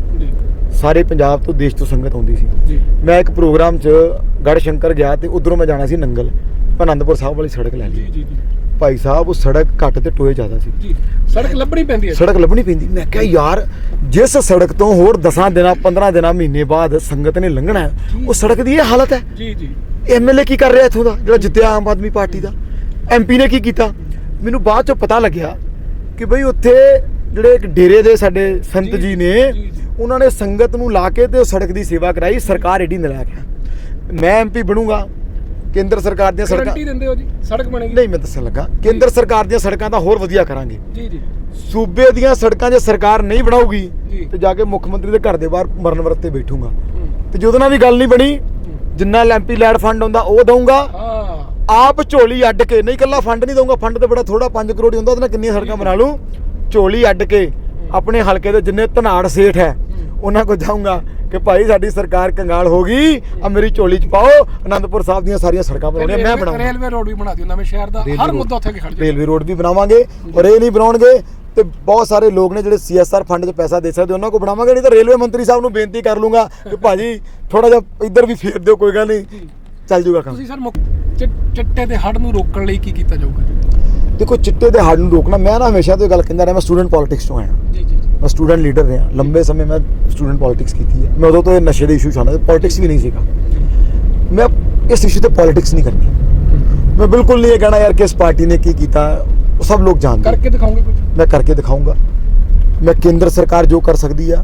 ਸਾਰੇ ਪੰਜਾਬ ਤੋਂ ਦੇਸ਼ ਤੋਂ ਸੰਗਤ ਆਉਂਦੀ ਸੀ। ਜੀ। ਮੈਂ ਇੱਕ ਪ੍ਰੋਗਰਾਮ 'ਚ ਗੜ ਸ਼ੰਕਰ ਗਿਆ ਤੇ ਉਧਰੋਂ ਮੈਂ ਜਾਣਾ ਸੀ ਨੰਗਲ ਆਨੰਦਪੁਰ ਸਾਹਿਬ ਵਾਲੀ ਸੜਕ ਲੈ ਲਈ। ਜੀ ਜੀ ਭਾਈ ਸਾਹਿਬ ਉਹ ਸੜਕ ਘੱਟ ਤੇ ਟੋਏ ਜ਼ਿਆਦਾ ਸੀ। ਜੀ ਸੜਕ ਲੱਭਣੀ ਪੈਂਦੀ ਹੈ। ਸੜਕ ਲੱਭਣੀ ਪੈਂਦੀ। ਮੈਂ ਕਿਹਾ ਯਾਰ ਜਿਸ ਸੜਕ ਤੋਂ ਹੋਰ 10 ਦਿਨਾਂ 15 ਦਿਨਾਂ ਮਹੀਨੇ ਬਾਅਦ ਸੰਗਤ ਨੇ ਲੰਘਣਾ ਉਹ ਸੜਕ ਦੀ ਇਹ ਹਾਲਤ ਹੈ। ਜੀ ਜੀ। ਐਮਐਲਏ ਕੀ ਕਰ ਰਿਹਾ ਇੱਥੋਂ ਦਾ ਜਿਹੜਾ ਜਿੱਤਿਆ ਆਮ ਆਦਮੀ ਪਾਰਟੀ ਦਾ? ਐਮਪੀ ਨੇ ਕੀ ਕੀਤਾ? ਮੈਨੂੰ ਬਾਅਦ ਚੋਂ ਪਤਾ ਲੱਗਿਆ ਕਿ ਬਈ ਉੱਥੇ ਜਿਹੜੇ ਇੱਕ ਡੇਰੇ ਦੇ ਸਾਡੇ ਸੰਤ ਜੀ, ਨੇ। ਉਹਨਾਂ ਨੇ ਸੰਗਤ ਨੂੰ ਲਾ ਕੇ ਤੇ ਉਹ ਸੜਕ ਦੀ ਸੇਵਾ ਕਰਾਈ ਸਰਕਾਰ ਏਡੀ ਨਲਾਇਕ ਹੈ। ਮੈਂ ਐਮਪੀ ਬਣੂੰਗਾ ਕੇਂਦਰ ਸਰਕਾਰ ਦੀਆਂ ਸੜਕਾਂ ਗਾਰੰਟੀ ਦਿੰਦੇ ਹੋ ਜੀ? ਸੜਕ ਬਣੇਗੀ। ਨਹੀਂ ਮੈਂ ਦੱਸਣ ਲੱਗਾ। ਕੇਂਦਰ ਸਰਕਾਰ ਦੀਆਂ ਸੜਕਾਂ ਤਾਂ ਹੋਰ ਵਧੀਆ ਕਰਾਂਗੇ। ਜੀ ਜੀ। ਸੂਬੇ ਦੀਆਂ ਸੜਕਾਂ ਜੇ ਸਰਕਾਰ ਨਹੀਂ ਬਣਾਊਗੀ। ਤੇ ਜਾ ਕੇ ਮੁੱਖ ਮੰਤਰੀ ਦੇ ਘਰ ਦੇ ਬਾਹਰ ਮਰਨ ਵਰਤੇ ਬੈਠੂੰਗਾ। ਤੇ ਜਦੋਂ ਨਾਲ ਵੀ ਗੱਲ ਨਹੀਂ ਬਣੀ ਜਿੰਨਾ ਐਮਪੀ ਲੈਡ ਫੰਡ ਹੁੰਦਾ ਉਹ ਦਊਂਗਾ। ਹਾਂ। ਆਪ ਝੋਲੀ ਅੱਡ ਕੇ ਨਹੀਂ ਕੱਲਾ ਫੰਡ ਨਹੀਂ ਦਊਂਗਾ ਫੰਡ ਤੇ ਬੜਾ ਥੋੜਾ 5 ਕਰੋੜ ਹੀ ਹੁੰਦਾ ਉਹਦੇ ਨਾਲ ਕਿੰਨੀਆਂ ਸੜਕਾਂ ਬਣਾ ਲੂੰ ਝੋਲੀ ਅੱਡ ਕੇ। ਆਪਣੇ ਹਲਕੇ ਦੇ ਜਿੰਨੇ ਧਨਾੜ ਸੇਠ ਹੈ ਉਹਨਾਂ ਕੋਲ ਜਾਊਂਗਾ ਕਿ ਭਾਈ ਸਾਡੀ ਸਰਕਾਰ ਕੰਗਾਲ ਹੋ ਗਈ ਆ ਮੇਰੀ ਝੋਲੀ ਚ ਪਾਓ ਆਨੰਦਪੁਰ ਸਾਹਿਬ ਦੀਆਂ ਸਾਰੀਆਂ ਸੜਕਾਂ ਬਣਾਉਣੀਆਂ ਮੈਂ ਬਣਾਉਂਗਾ ਰੇਲਵੇ ਰੋਡ ਵੀ ਬਣਾ ਦਿਓ ਨਵੇਂ ਸ਼ਹਿਰ ਦਾ। ਹਰ ਮੁੱਦਾ ਉੱਥੇ ਖੜ ਜਾਏ ਰੇਲਵੇ ਰੋਡ ਵੀ ਬਣਾਵਾਂਗੇ ਔਰ ਇਹ ਨਹੀਂ ਬਣਾਉਣਗੇ ਤੇ ਬਹੁਤ ਸਾਰੇ ਲੋਕ ਨੇ ਜਿਹੜੇ ਸੀਐਸਆਰ ਫੰਡ 'ਚ ਪੈਸਾ ਦੇ ਸਕਦੇ ਉਹਨਾਂ ਕੋ ਬਣਾਵਾਂਗੇ ਨਹੀਂ ਤਾਂ ਰੇਲਵੇ ਮੰਤਰੀ ਸਾਹਿਬ ਨੂੰ ਬੇਨਤੀ ਕਰ ਲੂੰਗਾ ਕਿ ਭਾਜੀ ਥੋੜਾ ਜਿਹਾ ਇੱਧਰ ਵੀ ਫੇਰ ਦਿਓ ਕੋਈ ਗੱਲ ਨਹੀਂ। ਚੱਲ ਜੂਗਾ ਕੰਮ। ਤੁਸੀਂ ਸਰ ਚਿੱਟੇ ਦੇ ਹੜ ਨੂੰ ਰੋਕਣ ਲਈ ਕੀ ਕੀਤਾ ਜਾਊਗਾ ਦੇਖੋ ਚਿੱਟੇ ਦੇ ਹੱਡ ਨੂੰ ਰੋਕਣਾ ਮੈਂ ਨਾ ਹਮੇਸ਼ਾ ਤੋਂ ਇਹ ਗੱਲ ਕਹਿੰਦਾ ਰਿਹਾ ਮੈਂ ਸਟੂਡੈਂਟ ਪੋਲਿਟਿਕਸ ਤੋਂ ਆਇਆ। ਜੀ ਜੀ ਮੈਂ ਸਟੂਡੈਂਟ ਲੀਡਰ ਰਿਹਾ। ਲੰਬੇ ਸਮੇਂ ਮੈਂ ਸਟੂਡੈਂਟ ਪੋਲਿਟਿਕਸ ਕੀਤੀ ਹੈ। ਮੈਂ ਉਦੋਂ ਤੋਂ ਇਹ ਨਸ਼ੇ ਦੇ ਇਸ਼ੂ ਛਾਣਾ ਪੋਲਿਟਿਕਸ ਵੀ ਨਹੀਂ ਸੀਗਾ। ਮੈਂ ਇਸ ਇਸ਼ੂ ਤੇ ਪੋਲਿਟਿਕਸ ਨਹੀਂ ਕਰਨੀ। ਮੈਂ ਬਿਲਕੁਲ ਨਹੀਂ ਇਹ ਕਹਿਣਾ ਯਾਰ ਕਿ ਇਸ ਪਾਰਟੀ ਨੇ ਕੀ ਕੀਤਾ। ਉਹ ਸਭ ਲੋਕ ਜਾਣਦੇ ਕਰਕੇ ਦਿਖਾਓਗੇ ਕੁਝ ਮੈਂ ਕਰਕੇ ਦਿਖਾਊਂਗਾ ਮੈਂ ਕੇਂਦਰ ਸਰਕਾਰ ਜੋ ਕਰ ਸਕਦੀ ਆ।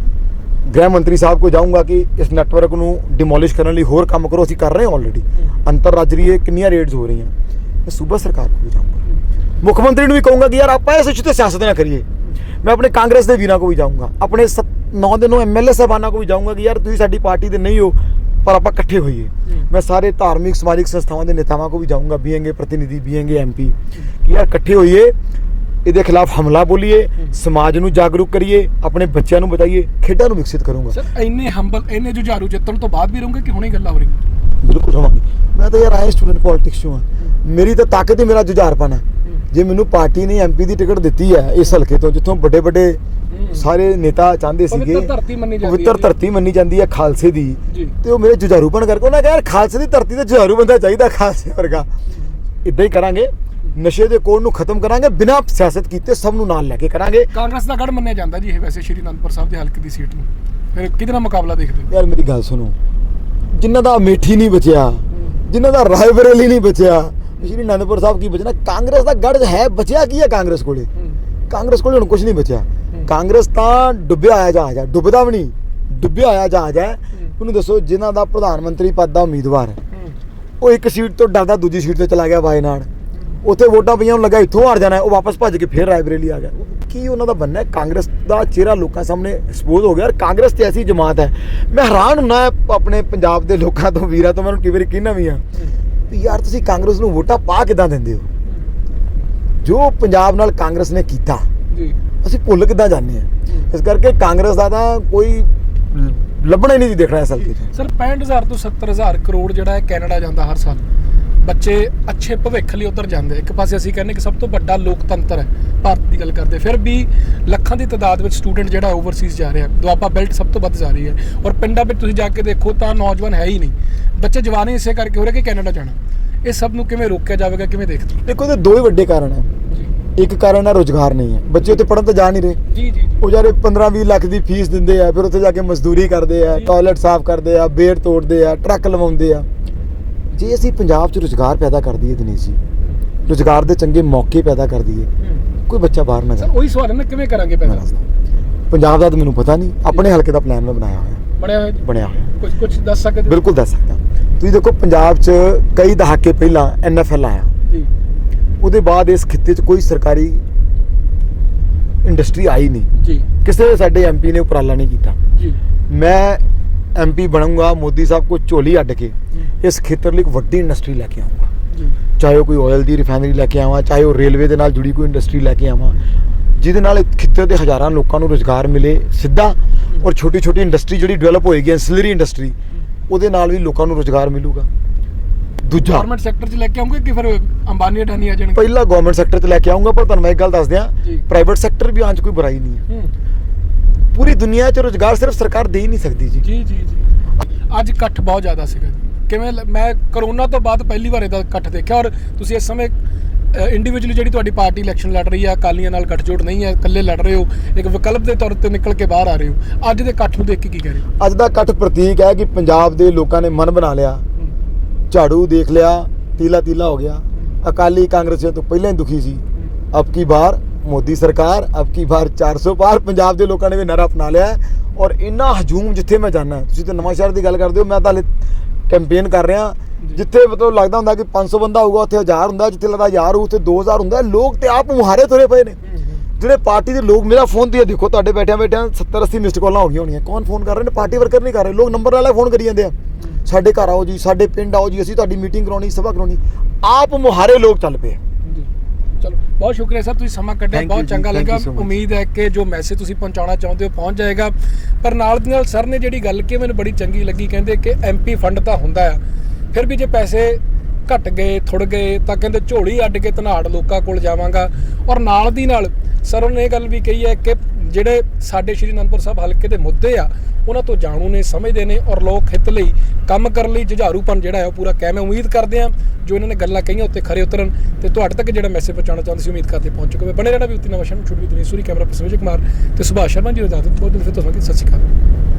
ਗ੍ਰਹਿ ਮੰਤਰੀ ਸਾਹਿਬ ਕੋ ਜਾਊਂਗਾ ਕਿ ਇਸ ਨੈਟਵਰਕ ਨੂੰ ਡਿਮੋਲਿਸ਼ ਕਰਨ ਲਈ ਹੋਰ ਕੰਮ ਕਰੋ। ਅਸੀਂ ਕਰ ਰਹੇ ਹਾਂ ਆਲਰੇਡੀ ਅੰਤਰਰਾਜਰੀ ਕਿੰਨੀਆਂ ਰੇਡਸ ਹੋ ਰਹੀਆਂ। ਮੈਂ ਸੂਬਾ ਸਰਕਾਰ ਕੋਲ ਜਾਊਂਗਾ। ਮੁੱਖ ਮੰਤਰੀ ਨੂੰ ਵੀ ਕਹੂੰਗਾ ਕਿ ਯਾਰ ਆਪਾਂ ਇਸ ਇਸ਼ੂ ਤੇ ਸਿਆਸਤ ਨਾ ਕਰੀਏ। ਮੈਂ ਆਪਣੇ ਕਾਂਗਰਸ ਦੇ ਵੀਰਾਂ ਕੋ ਵੀ ਜਾਊਂਗਾ। ਆਪਣੇ 9 ਦੇ 9 ਐਮਐਲਏ ਸਾਹਿਬਾਨਾਂ ਕੋ ਵੀ ਜਾਊਂਗਾ ਕਿ ਯਾਰ ਤੁਸੀਂ ਸਾਡੀ ਪਾਰਟੀ ਦੇ ਨਹੀਂ ਹੋ ਪਰ ਆਪਾਂ ਇਕੱਠੇ ਹੋਈਏ। ਮੈਂ ਸਾਰੇ ਧਾਰਮਿਕ ਸਮਾਜਿਕ ਸੰਸਥਾਵਾਂ ਦੇ ਨੇਤਾਵਾਂ ਕੋ ਵੀ ਜਾਊਂਗਾ ਬੀਐਨਗੇ ਪ੍ਰਤੀਨਿਧੀ ਬੀਐਨਗੇ ਐਮਪੀ ਕਿ ਯਾਰ ਇਕੱਠੇ ਹੋਈਏ ਇਹਦੇ ਖਿਲਾਫ ਹਮਲਾ ਬੋਲੀਏ ਸਮਾਜ ਨੂੰ ਜਾਗਰੂਕ ਕਰੀਏ ਆਪਣੇ ਬੱਚਿਆਂ ਨੂੰ ਬਤਾਈਏ ਖੇਡਾਂ ਨੂੰ ਵਿਕਸਿਤ ਕਰੂੰਗਾ। ਸਰ ਇੰਨੇ ਹੰਬਲ ਇੰਨੇ ਜੁਝਾਰੂ ਜਿੱਤਣ ਤੋਂ ਬਾਅਦ ਵੀ ਰਹੋਗੇ ਕਿ ਹੁਣੇ ਗੱਲਾਂ ਹੋ ਰਹੀਆਂ? ਬਿਲਕੁਲ ਰਵਾਂਗੇ ਮੈਂ ਤਾਂ ਯਾਰ ਆਇਆ ਸਟੂਡੈਂਟ ਪੋਲਿਟਿਕਸ ਚੋਂ ਆ ਮੇਰੀ ਤਾਂ ਤਾਕਤ ਹੀ ਮੇਰਾ ਜੁਝਾਰਪਨ ਹੈ। ਜੇ ਮੈਨੂੰ ਪਾਰਟੀ ਨੇ ਐਮਪੀ ਦੀ ਟਿਕਟ ਦਿੱਤੀ ਹੈ ਇਸ ਹਲਕੇ ਤੋਂ ਜਿੱਥੋਂ ਵੱਡੇ ਵੱਡੇ ਸਾਰੇ ਨੇਤਾ ਚਾਹੁੰਦੇ ਸੀਗੇ ਪਵਿੱਤਰ ਧਰਤੀ ਮੰਨੀ ਜਾਂਦੀ ਹੈ ਪਵਿੱਤਰ ਜੀ। ਧਰਤੀ ਮੰਨੀ ਜਾਂਦੀ ਹੈ ਖਾਲਸੇ ਦੀ। ਤੇ ਉਹ ਮੇਰੇ ਜੁਝਾਰੂਪਨ ਕਰਕੇ ਉਹਨਾਂ ਕਿਹਾ ਯਾਰ ਖਾਲਸੇ ਦੀ ਧਰਤੀ ਤੇ ਜੁਝਾਰੂ ਬੰਦਾ ਚਾਹੀਦਾ ਖਾਲਸੇ ਵਰਗਾ। ਇਦਾਂ ਹੀ ਕਰਾਂਗੇ ਨਸ਼ੇ ਦੇ ਕੋੜ ਨੂੰ ਖਤਮ ਕਰਾਂਗੇ ਬਿਨਾਂ ਸਿਆਸਤ ਕੀਤੇ ਸਭ ਨੂੰ ਨਾਲ ਲੈ ਕੇ ਕਰਾਂਗੇ। ਕਾਂਗਰਸ ਦਾ ਗੜ ਮੰਨਿਆ ਜਾਂਦਾ ਜੀ ਇਹ ਵੈਸੇ ਸ਼੍ਰੀ ਅਨੰਦਪੁਰ ਸਾਹਿਬ ਦੇ ਹਲਕੇ ਦੀ ਸੀਟ ਨੂੰ। ਫਿਰ ਕਿਹਦੇ ਨਾਲ ਮੁਕਾਬਲਾ ਦੇਖਦੇ ਹੋ? ਯਾਰ ਮੇਰੀ ਗੱਲ ਸੁਣੋ ਜਿਨ੍ਹਾਂ ਦਾ ਅਮੇਠੀ ਨਹੀਂ ਬਚਿਆ ਜਿਨ੍ਹਾਂ ਦਾ ਰਾਏਬਰੇਲੀ ਨਹੀਂ ਬਚਿਆ ਸ਼੍ਰੀ ਅਨੰਦਪੁਰ ਸਾਹਿਬ ਕੀ ਬਚਣਾ? ਕਾਂਗਰਸ ਦਾ ਗੜ ਹੈ ਬਚਿਆ ਕੀ ਹੈ ਕਾਂਗਰਸ ਕੋਲੇ? ਕਾਂਗਰਸ ਕੋਲੇ ਹੁਣ ਕੁਝ ਨਹੀਂ ਬਚਿਆ। ਕਾਂਗਰਸ ਤਾਂ ਡੁੱਬਿਆ ਆਇਆ ਜਹਾਜ਼ ਹੈ ਡੁੱਬਦਾ ਵੀ ਨਹੀਂ ਡੁੱਬਿਆ ਆਇਆ ਜਹਾਜ਼ ਹੈ। ਉਹਨੂੰ ਦੱਸੋ ਜਿਨ੍ਹਾਂ ਦਾ ਪ੍ਰਧਾਨ ਮੰਤਰੀ ਪਦ ਦਾ ਉਮੀਦਵਾਰ। ਉਹ ਇੱਕ ਸੀਟ ਤੋਂ ਡਰਦਾ ਦੂਜੀ ਸੀਟ ਤੇ ਚਲਾ ਗਿਆ ਵਾਇਨਾਡ ਉੱਥੇ ਵੋਟਾਂ ਪਈਆਂ ਉਹਨੂੰ ਲੱਗਾ ਇੱਥੋਂ ਹਾਰ ਜਾਣਾ ਉਹ ਵਾਪਸ ਭੱਜ ਕੇ ਫੇਰ ਰਾਏਬਰੇਲੀ ਆ ਗਿਆ। ਕੀ ਉਹਨਾਂ ਦਾ ਬੰਨਾ ਹੈ ਕਾਂਗਰਸ ਦਾ ਚਿਹਰਾ ਲੋਕਾਂ ਸਾਹਮਣੇ ਐਕਸਪੋਜ਼ ਹੋ ਗਿਆ ਔਰ ਕਾਂਗਰਸ ਤੇ ਐਸੀ ਜਮਾਤ ਹੈ। ਮੈਂ ਹੈਰਾਨ ਹੁੰਨਾ ਆਪਣੇ ਪੰਜਾਬ ਦੇ ਲੋਕਾਂ ਤੋਂ ਵੀਰਾਂ ਤੋਂ ਮੈਨੂੰ ਵਾਰੀ ਕਹਿੰਦਾ ਵੀ ਆ ਵੀ ਯਾਰ ਤੁਸੀਂ ਕਾਂਗਰਸ ਨੂੰ ਵੋਟਾਂ ਪਾ ਕਿਦਾਂ ਦਿੰਦੇ ਹੋ? ਜੋ ਪੰਜਾਬ ਨਾਲ ਕਾਂਗਰਸ ਨੇ ਕੀਤਾ ਜੀ। ਅਸੀਂ ਭੁੱਲ ਕਿੱਦਾਂ ਜਾਂਦੇ ਆ ਇਸ ਕਰਕੇ ਕਾਂਗਰਸ ਦਾ ਤਾਂ ਕੋਈ ਲੱਭਣਾ ਹੀ ਨਹੀਂ ਦੇਖਣਾ ਇਸ 'ਚ। ਸਰ 65000 ਤੋਂ 70000 ਕਰੋੜ ਜਿਹੜਾ ਹੈ ਕੈਨੇਡਾ ਜਾਂਦਾ ਹਰ ਸਾਲ। ਬੱਚੇ ਅੱਛੇ ਭਵਿੱਖ ਲਈ ਉਧਰ ਜਾਂਦੇ ਇੱਕ ਪਾਸੇ ਅਸੀਂ ਕਹਿੰਦੇ ਕਿ ਸਭ ਤੋਂ ਵੱਡਾ ਲੋਕਤੰਤਰ ਹੈ ਭਾਰਤ ਦੀ ਗੱਲ ਕਰਦੇ। ਫਿਰ ਵੀ ਲੱਖਾਂ ਦੀ ਤਾਦਾਦ ਵਿੱਚ ਸਟੂਡੈਂਟ ਜਿਹੜਾ ਓਵਰਸੀਜ਼ ਜਾ ਰਿਹਾ। ਦੁਆਬਾ ਬੈਲਟ ਸਭ ਤੋਂ ਵੱਧ ਜਾ ਰਹੀ ਹੈ। ਔਰ ਪਿੰਡਾਂ ਵਿੱਚ ਤੁਸੀਂ ਜਾ ਕੇ ਦੇਖੋ ਤਾਂ ਨੌਜਵਾਨ ਹੈ ਹੀ ਨਹੀਂ। ਬੱਚੇ ਜਵਾਨ ਇਸੇ ਕਰਕੇ ਹੋ ਰਹੇ ਕਿ ਕੈਨੇਡਾ ਜਾਣਾ। ਇਹ ਸਭ ਨੂੰ ਕਿਵੇਂ ਰੋਕਿਆ ਜਾਵੇਗਾ ਕਿਵੇਂ ਦੇਖਦੇ? ਦੇਖੋ ਇਹਦੇ ਦੋ ਹੀ ਵੱਡੇ ਕਾਰਨ ਹੈ। ਇੱਕ ਕਾਰਨ ਹੈ ਰੋਜ਼ਗਾਰ ਨਹੀਂ ਹੈ। ਬੱਚੇ ਉੱਥੇ ਪੜਨ ਤਾਂ ਜਾ ਨਹੀਂ ਰਹੇ। ਜੀ ਜੀ ਉਹ ਯਾਰ 15-20 ਲੱਖ ਦੀ ਫੀਸ ਦਿੰਦੇ ਆ ਫਿਰ ਉੱਥੇ ਜਾ ਕੇ ਮਜ਼ਦੂਰੀ ਕਰਦੇ ਆ ਟਾਇਲਟ ਸਾਫ਼ ਕਰਦੇ ਆ ਬੇੜ ਤੋੜਦੇ ਆ ਟਰੱਕ ਲਵਾਉਂਦੇ ਆ। ਜੇ ਅਸੀਂ ਪੰਜਾਬ 'ਚ ਰੋਜ਼ਗਾਰ ਪੈਦਾ ਕਰ ਦਈਏ ਦਿਨੇਸ਼ ਜੀ ਰੋਜ਼ਗਾਰ ਦੇ ਚੰਗੇ ਮੌਕੇ ਪੈਦਾ ਕਰ ਦਈਏ ਕੋਈ ਬੱਚਾ ਬਾਹਰ ਨਾ ਸਰ ਜਾਏ ਉਹੀ ਸਵਾਲ ਹੈ ਨਾ ਕਿਵੇਂ ਕਰਾਂਗੇ ਦੱਸਦਾ। ਪੰਜਾਬ ਦਾ ਤਾਂ ਮੈਨੂੰ ਪਤਾ ਨਹੀਂ ਆਪਣੇ ਹਲਕੇ ਦਾ ਪਲਾਨ ਮੈਂ ਬਣਾਇਆ ਹੋਇਆ। ਬਣਿਆ ਹੋਇਆ ਜੀ? ਬਣਿਆ ਹੋਇਆ। ਕੁਝ ਕੁਝ ਦੱਸ ਸਕਦੇ ਹੋ? ਬਿਲਕੁਲ ਦੱਸ ਸਕਦਾ। ਤੁਸੀਂ ਦੇਖੋ ਪੰਜਾਬ 'ਚ ਕਈ ਦਹਾਕੇ ਪਹਿਲਾਂ ਐਨਐਫਐਲ ਆਇਆ। ਜੀ। ਉਹਦੇ ਬਾਅਦ ਇਸ ਖਿੱਤੇ 'ਚ ਕੋਈ ਸਰਕਾਰੀ ਇੰਡਸਟਰੀ ਆਈ ਨਹੀਂ। ਜੀ। ਕਿਸੇ ਸਾਡੇ ਐਮਪੀ ਨੇ ਉਪਰਾਲਾ ਨਹੀਂ ਕੀਤਾ। ਜੀ। ਮੈਂ ਐਮਪੀ ਬਣੂੰਗਾ ਮੋਦੀ ਸਾਹਿਬ ਕੋ ਝੋਲੀ ਅੱਡ ਕੇ ਇਸ ਖੇਤਰ ਲਈ ਇੱਕ ਵੱਡੀ ਇੰਡਸਟਰੀ ਲੈ ਕੇ ਆਉਂਗਾ ਚਾਹੇ ਉਹ ਕੋਈ ਆਇਲ ਦੀ ਰਿਫਾਈਨਰੀ ਲੈ ਕੇ ਆਵਾਂ ਚਾਹੇ ਉਹ ਰੇਲਵੇ ਦੇ ਨਾਲ ਜੁੜੀ ਕੋਈ ਇੰਡਸਟਰੀ ਲੈ ਕੇ ਆਵਾਂ ਜਿਹਦੇ ਨਾਲ ਇਸ ਖਿੱਤੇ ਦੇ ਹਜ਼ਾਰਾਂ ਲੋਕਾਂ ਨੂੰ ਰੋਜ਼ਗਾਰ ਮਿਲੇ ਸਿੱਧਾ ਔਰ ਛੋਟੀ ਛੋਟੀ ਇੰਡਸਟਰੀ ਜਿਹੜੀ ਡਿਵੈਲਪ ਹੋਏਗੀ ਐਂਸਿਲਰੀ ਇੰਡਸਟਰੀ ਉਹਦੇ ਨਾਲ ਵੀ ਲੋਕਾਂ ਨੂੰ ਰੋਜ਼ਗਾਰ ਮਿਲੂਗਾ। ਦੂਜਾ। ਗਵਰਨਮੈਂਟ ਸੈਕਟਰ 'ਚ ਲੈ ਕੇ ਆਉਂਗੇ ਕਿ ਫਿਰ ਅੰਬਾਨੀ ਅਡਾਨੀ ਆ ਜਾਣਗੇ ਪਹਿਲਾ ਗਵਰਨਮੈਂਟ ਸੈਕਟਰ 'ਚ ਲੈ ਕੇ ਆਉਂਗਾ ਪਰ ਤੁਹਾਨੂੰ ਮੈਂ ਇੱਕ ਗੱਲ ਦੱਸ ਦਿਆਂ। ਪ੍ਰਾਈਵੇਟ ਸੈਕਟਰ ਵੀ ਆਂਚ ਕੋਈ ਬੁਰਾਈ ਨਹੀਂ ਹੂੰ। ਪੂਰੀ ਦੁਨੀਆ 'ਚ ਰੋਜ਼ਗਾਰ ਸਿਰਫ ਸਰਕਾਰ ਦੇ ਹੀ ਨਹੀਂ ਸਕਦੀ ਜੀ। ਜੀ ਜੀ ਜੀ। ਅੱਜ ਇਕੱਠ ਬਹੁਤ ਜ਼ਿਆਦਾ ਸੀਗਾ ਜੀ। ਕਿਵੇਂ ਲ- ਮੈਂ ਕਰੋਨਾ ਤੋਂ ਬਾਅਦ ਪਹਿਲੀ ਵਾਰ ਇਹਦਾ ਇਕੱਠ ਦੇਖਿਆ ਔਰ ਤੁਸੀਂ ਇਸ ਸਮੇਂ ਇੰਡੀਵਿਜੂਅਲੀ ਜਿਹੜੀ ਤੁਹਾਡੀ ਪਾਰਟੀ ਇਲੈਕਸ਼ਨ ਲੜ ਰਹੀ ਹੈ ਅਕਾਲੀਆਂ ਨਾਲ ਗੱਠਜੋੜ ਨਹੀਂ ਹੈ ਇਕੱਲੇ ਲੜ ਰਹੇ ਹੋ ਇੱਕ ਵਿਕਲਪ ਦੇ ਤੌਰ ਤੇ ਨਿਕਲ ਕੇ ਬਾਹਰ ਆ ਰਹੇ ਹੋ। ਅੱਜ ਦੇ ਇਕੱਠ ਨੂੰ ਦੇਖ ਕੇ ਕੀ ਕਹਿ ਰਹੇ ਹੋ? ਅੱਜ ਦਾ ਇਕੱਠ ਪ੍ਰਤੀਕ ਹੈ ਕਿ ਪੰਜਾਬ ਦੇ ਲੋਕਾਂ ਨੇ ਮਨ ਬਣਾ ਲਿਆ। ਝਾੜੂ ਦੇਖ ਲਿਆ ਤੀਲਾ ਤੀਲਾ ਹੋ ਗਿਆ। ਅਕਾਲੀ ਕਾਂਗਰਸੀਆਂ ਤੋਂ ਪਹਿਲਾਂ ਹੀ ਦੁਖੀ ਸੀ। ਅਬ ਕੀ ਬਾਰ ਮੋਦੀ ਸਰਕਾਰ ਅਬ ਕੀ ਬਾਰ 400 ਪਾਰ ਪੰਜਾਬ ਦੇ ਲੋਕਾਂ ਨੇ ਵੀ ਨਾਰਾ ਅਪਣਾ ਲਿਆ ਔਰ ਇੰਨਾ ਹਜੂਮ ਜਿੱਥੇ ਮੈਂ ਜਾਣਾ ਤੁਸੀਂ ਤਾਂ ਨਵਾਂ ਸ਼ਹਿਰ ਦੀ ਗੱਲ ਕਰਦੇ ਹੋ ਮੈਂ ਤਾਂ ਹਲੇ ਕੈਂਪੇਨ ਕਰ ਰਿਹਾ ਜਿੱਥੇ ਮਤਲਬ ਲੱਗਦਾ ਹੁੰਦਾ ਕਿ 500 ਬੰਦਾ ਹੋਊਗਾ ਉੱਥੇ 1000 ਹੁੰਦਾ ਜਿੱਥੇ ਲੱਗਦਾ 1000 ਹੋਊ ਉੱਥੇ 2000 ਹੁੰਦਾ ਲੋਕ ਤੇ ਆਪ ਮੁਹਾਰੇ ਤੁਰੇ ਪਏ ਨੇ। ਜਿਹੜੇ ਪਾਰਟੀ ਦੇ ਲੋਕ ਮੇਰਾ ਫੋਨ ਤੇ ਦੇਖੋ ਤੁਹਾਡੇ ਬੈਠਿਆਂ ਬੈਠਿਆਂ 70 80 ਮਿਸਡ ਕਾਲਾਂ ਹੋ ਗਈਆਂ ਹੋਣੀਆਂ ਕੌਣ ਫੋਨ ਕਰ ਰਹੇ ਨੇ ਪਾਰਟੀ ਵਰਕਰ ਨਹੀਂ ਕਰ ਰਹੇ ਲੋਕ ਨੰਬਰ ਵਾਲਾ ਫੋਨ ਕਰੀ ਜਾਂਦੇ ਆ। ਸਾਡੇ ਘਰ ਆਓ ਜੀ ਸਾਡੇ ਪਿੰਡ ਆਓ ਜੀ ਅਸੀਂ ਤੁਹਾਡੀ ਮੀਟਿੰਗ ਕਰਾਉਣੀ ਸਭਾ ਕਰਾਉਣੀ ਆਪ ਮੁਹਾਰੇ ਲੋਕ ਚੱਲ ਪਏ ਬਹੁਤ ਸ਼ੁਕਰੀਆ ਸਰ ਤੁਸੀਂ ਸਮਾਂ ਕੱਢਿਆ ਬਹੁਤ ਚੰਗਾ ਲੱਗਾ. ਉਮੀਦ ਹੈ ਕਿ ਜੋ ਮੈਸੇਜ ਤੁਸੀਂ ਪਹੁੰਚਾਉਣਾ ਚਾਹੁੰਦੇ ਹੋ ਪਹੁੰਚ ਜਾਏਗਾ। ਪਰ ਨਾਲ ਦੀ ਨਾਲ ਸਰ ਨੇ ਜਿਹੜੀ ਗੱਲ ਕੀ ਮੈਨੂੰ ਬੜੀ ਚੰਗੀ ਲੱਗੀ ਕਹਿੰਦੇ ਕਿ ਐਮਪੀ ਫੰਡ ਤਾਂ ਹੁੰਦਾ ਆ ਫਿਰ ਵੀ ਜੇ ਪੈਸੇ ਘਟ ਗਏ ਥੁੜ ਗਏ ਤਾਂ ਕਹਿੰਦੇ ਝੋਲੀ ਅੱਡ ਕੇ ਧਨਾੜ ਲੋਕਾਂ ਕੋਲ ਜਾਵਾਂਗਾ। ਔਰ ਨਾਲ ਦੀ ਨਾਲ ਸਰ ਨੇ ਇਹ ਗੱਲ ਵੀ ਕਹੀ ਹੈ ਕਿ ਜਿਹੜੇ ਸਾਡੇ ਸ਼੍ਰੀ ਅਨੰਦਪੁਰ ਸਾਹਿਬ ਹਲਕੇ ਦੇ ਮੁੱਦੇ ਆ, ਉਹਨਾਂ ਤੋਂ ਜਾਣੂ ਨੇ, ਸਮਝਦੇ ਨੇ ਔਰ ਲੋਕ ਹਿੱਤ ਲਈ ਕੰਮ ਕਰਨ ਲਈ ਜੁਝਾਰੂਪਨ ਜਿਹੜਾ ਹੈ ਉਹ ਪੂਰਾ ਕਾਇਮ ਹੈ। ਉਮੀਦ ਕਰਦੇ ਆ ਜੋ ਇਹਨਾਂ ਨੇ ਗੱਲਾਂ ਕਹੀਆਂ ਉੱਤੇ ਖਰੇ ਉਤਰਨ ਤੇ ਤੁਹਾਡੇ ਤੱਕ ਜਿਹੜਾ ਮੈਸੇਜ ਪਹੁੰਚਾਉਣਾ ਚਾਹੁੰਦੇ ਸੀ, ਉਮੀਦ ਕਰਦੇ ਪਹੁੰਚ ਚੁੱਕੇ ਹੋਵੇ ਬਣੇ ਰਹਿਣਾ ਵੀ ਉਤੀ ਨਵਾਂ ਸ਼ਰਨ ਛੁੱਟ ਵੀ ਦਿਨੀ ਸੂਰੀ, ਕੈਮਰਾ ਪਰਸਨ ਵਿਜੇ ਕੁਮਾਰ ਤੇ ਸੁਭਾਸ਼ ਸ਼ਰਮਾ ਜੀ ਦਾ ਇਜਾਜ਼ਤ, ਬਹੁਤ ਦਿਨ ਫਿਰ ਤੋਂ ਸਤਿ ਸ਼੍ਰੀ ਅਕਾਲ।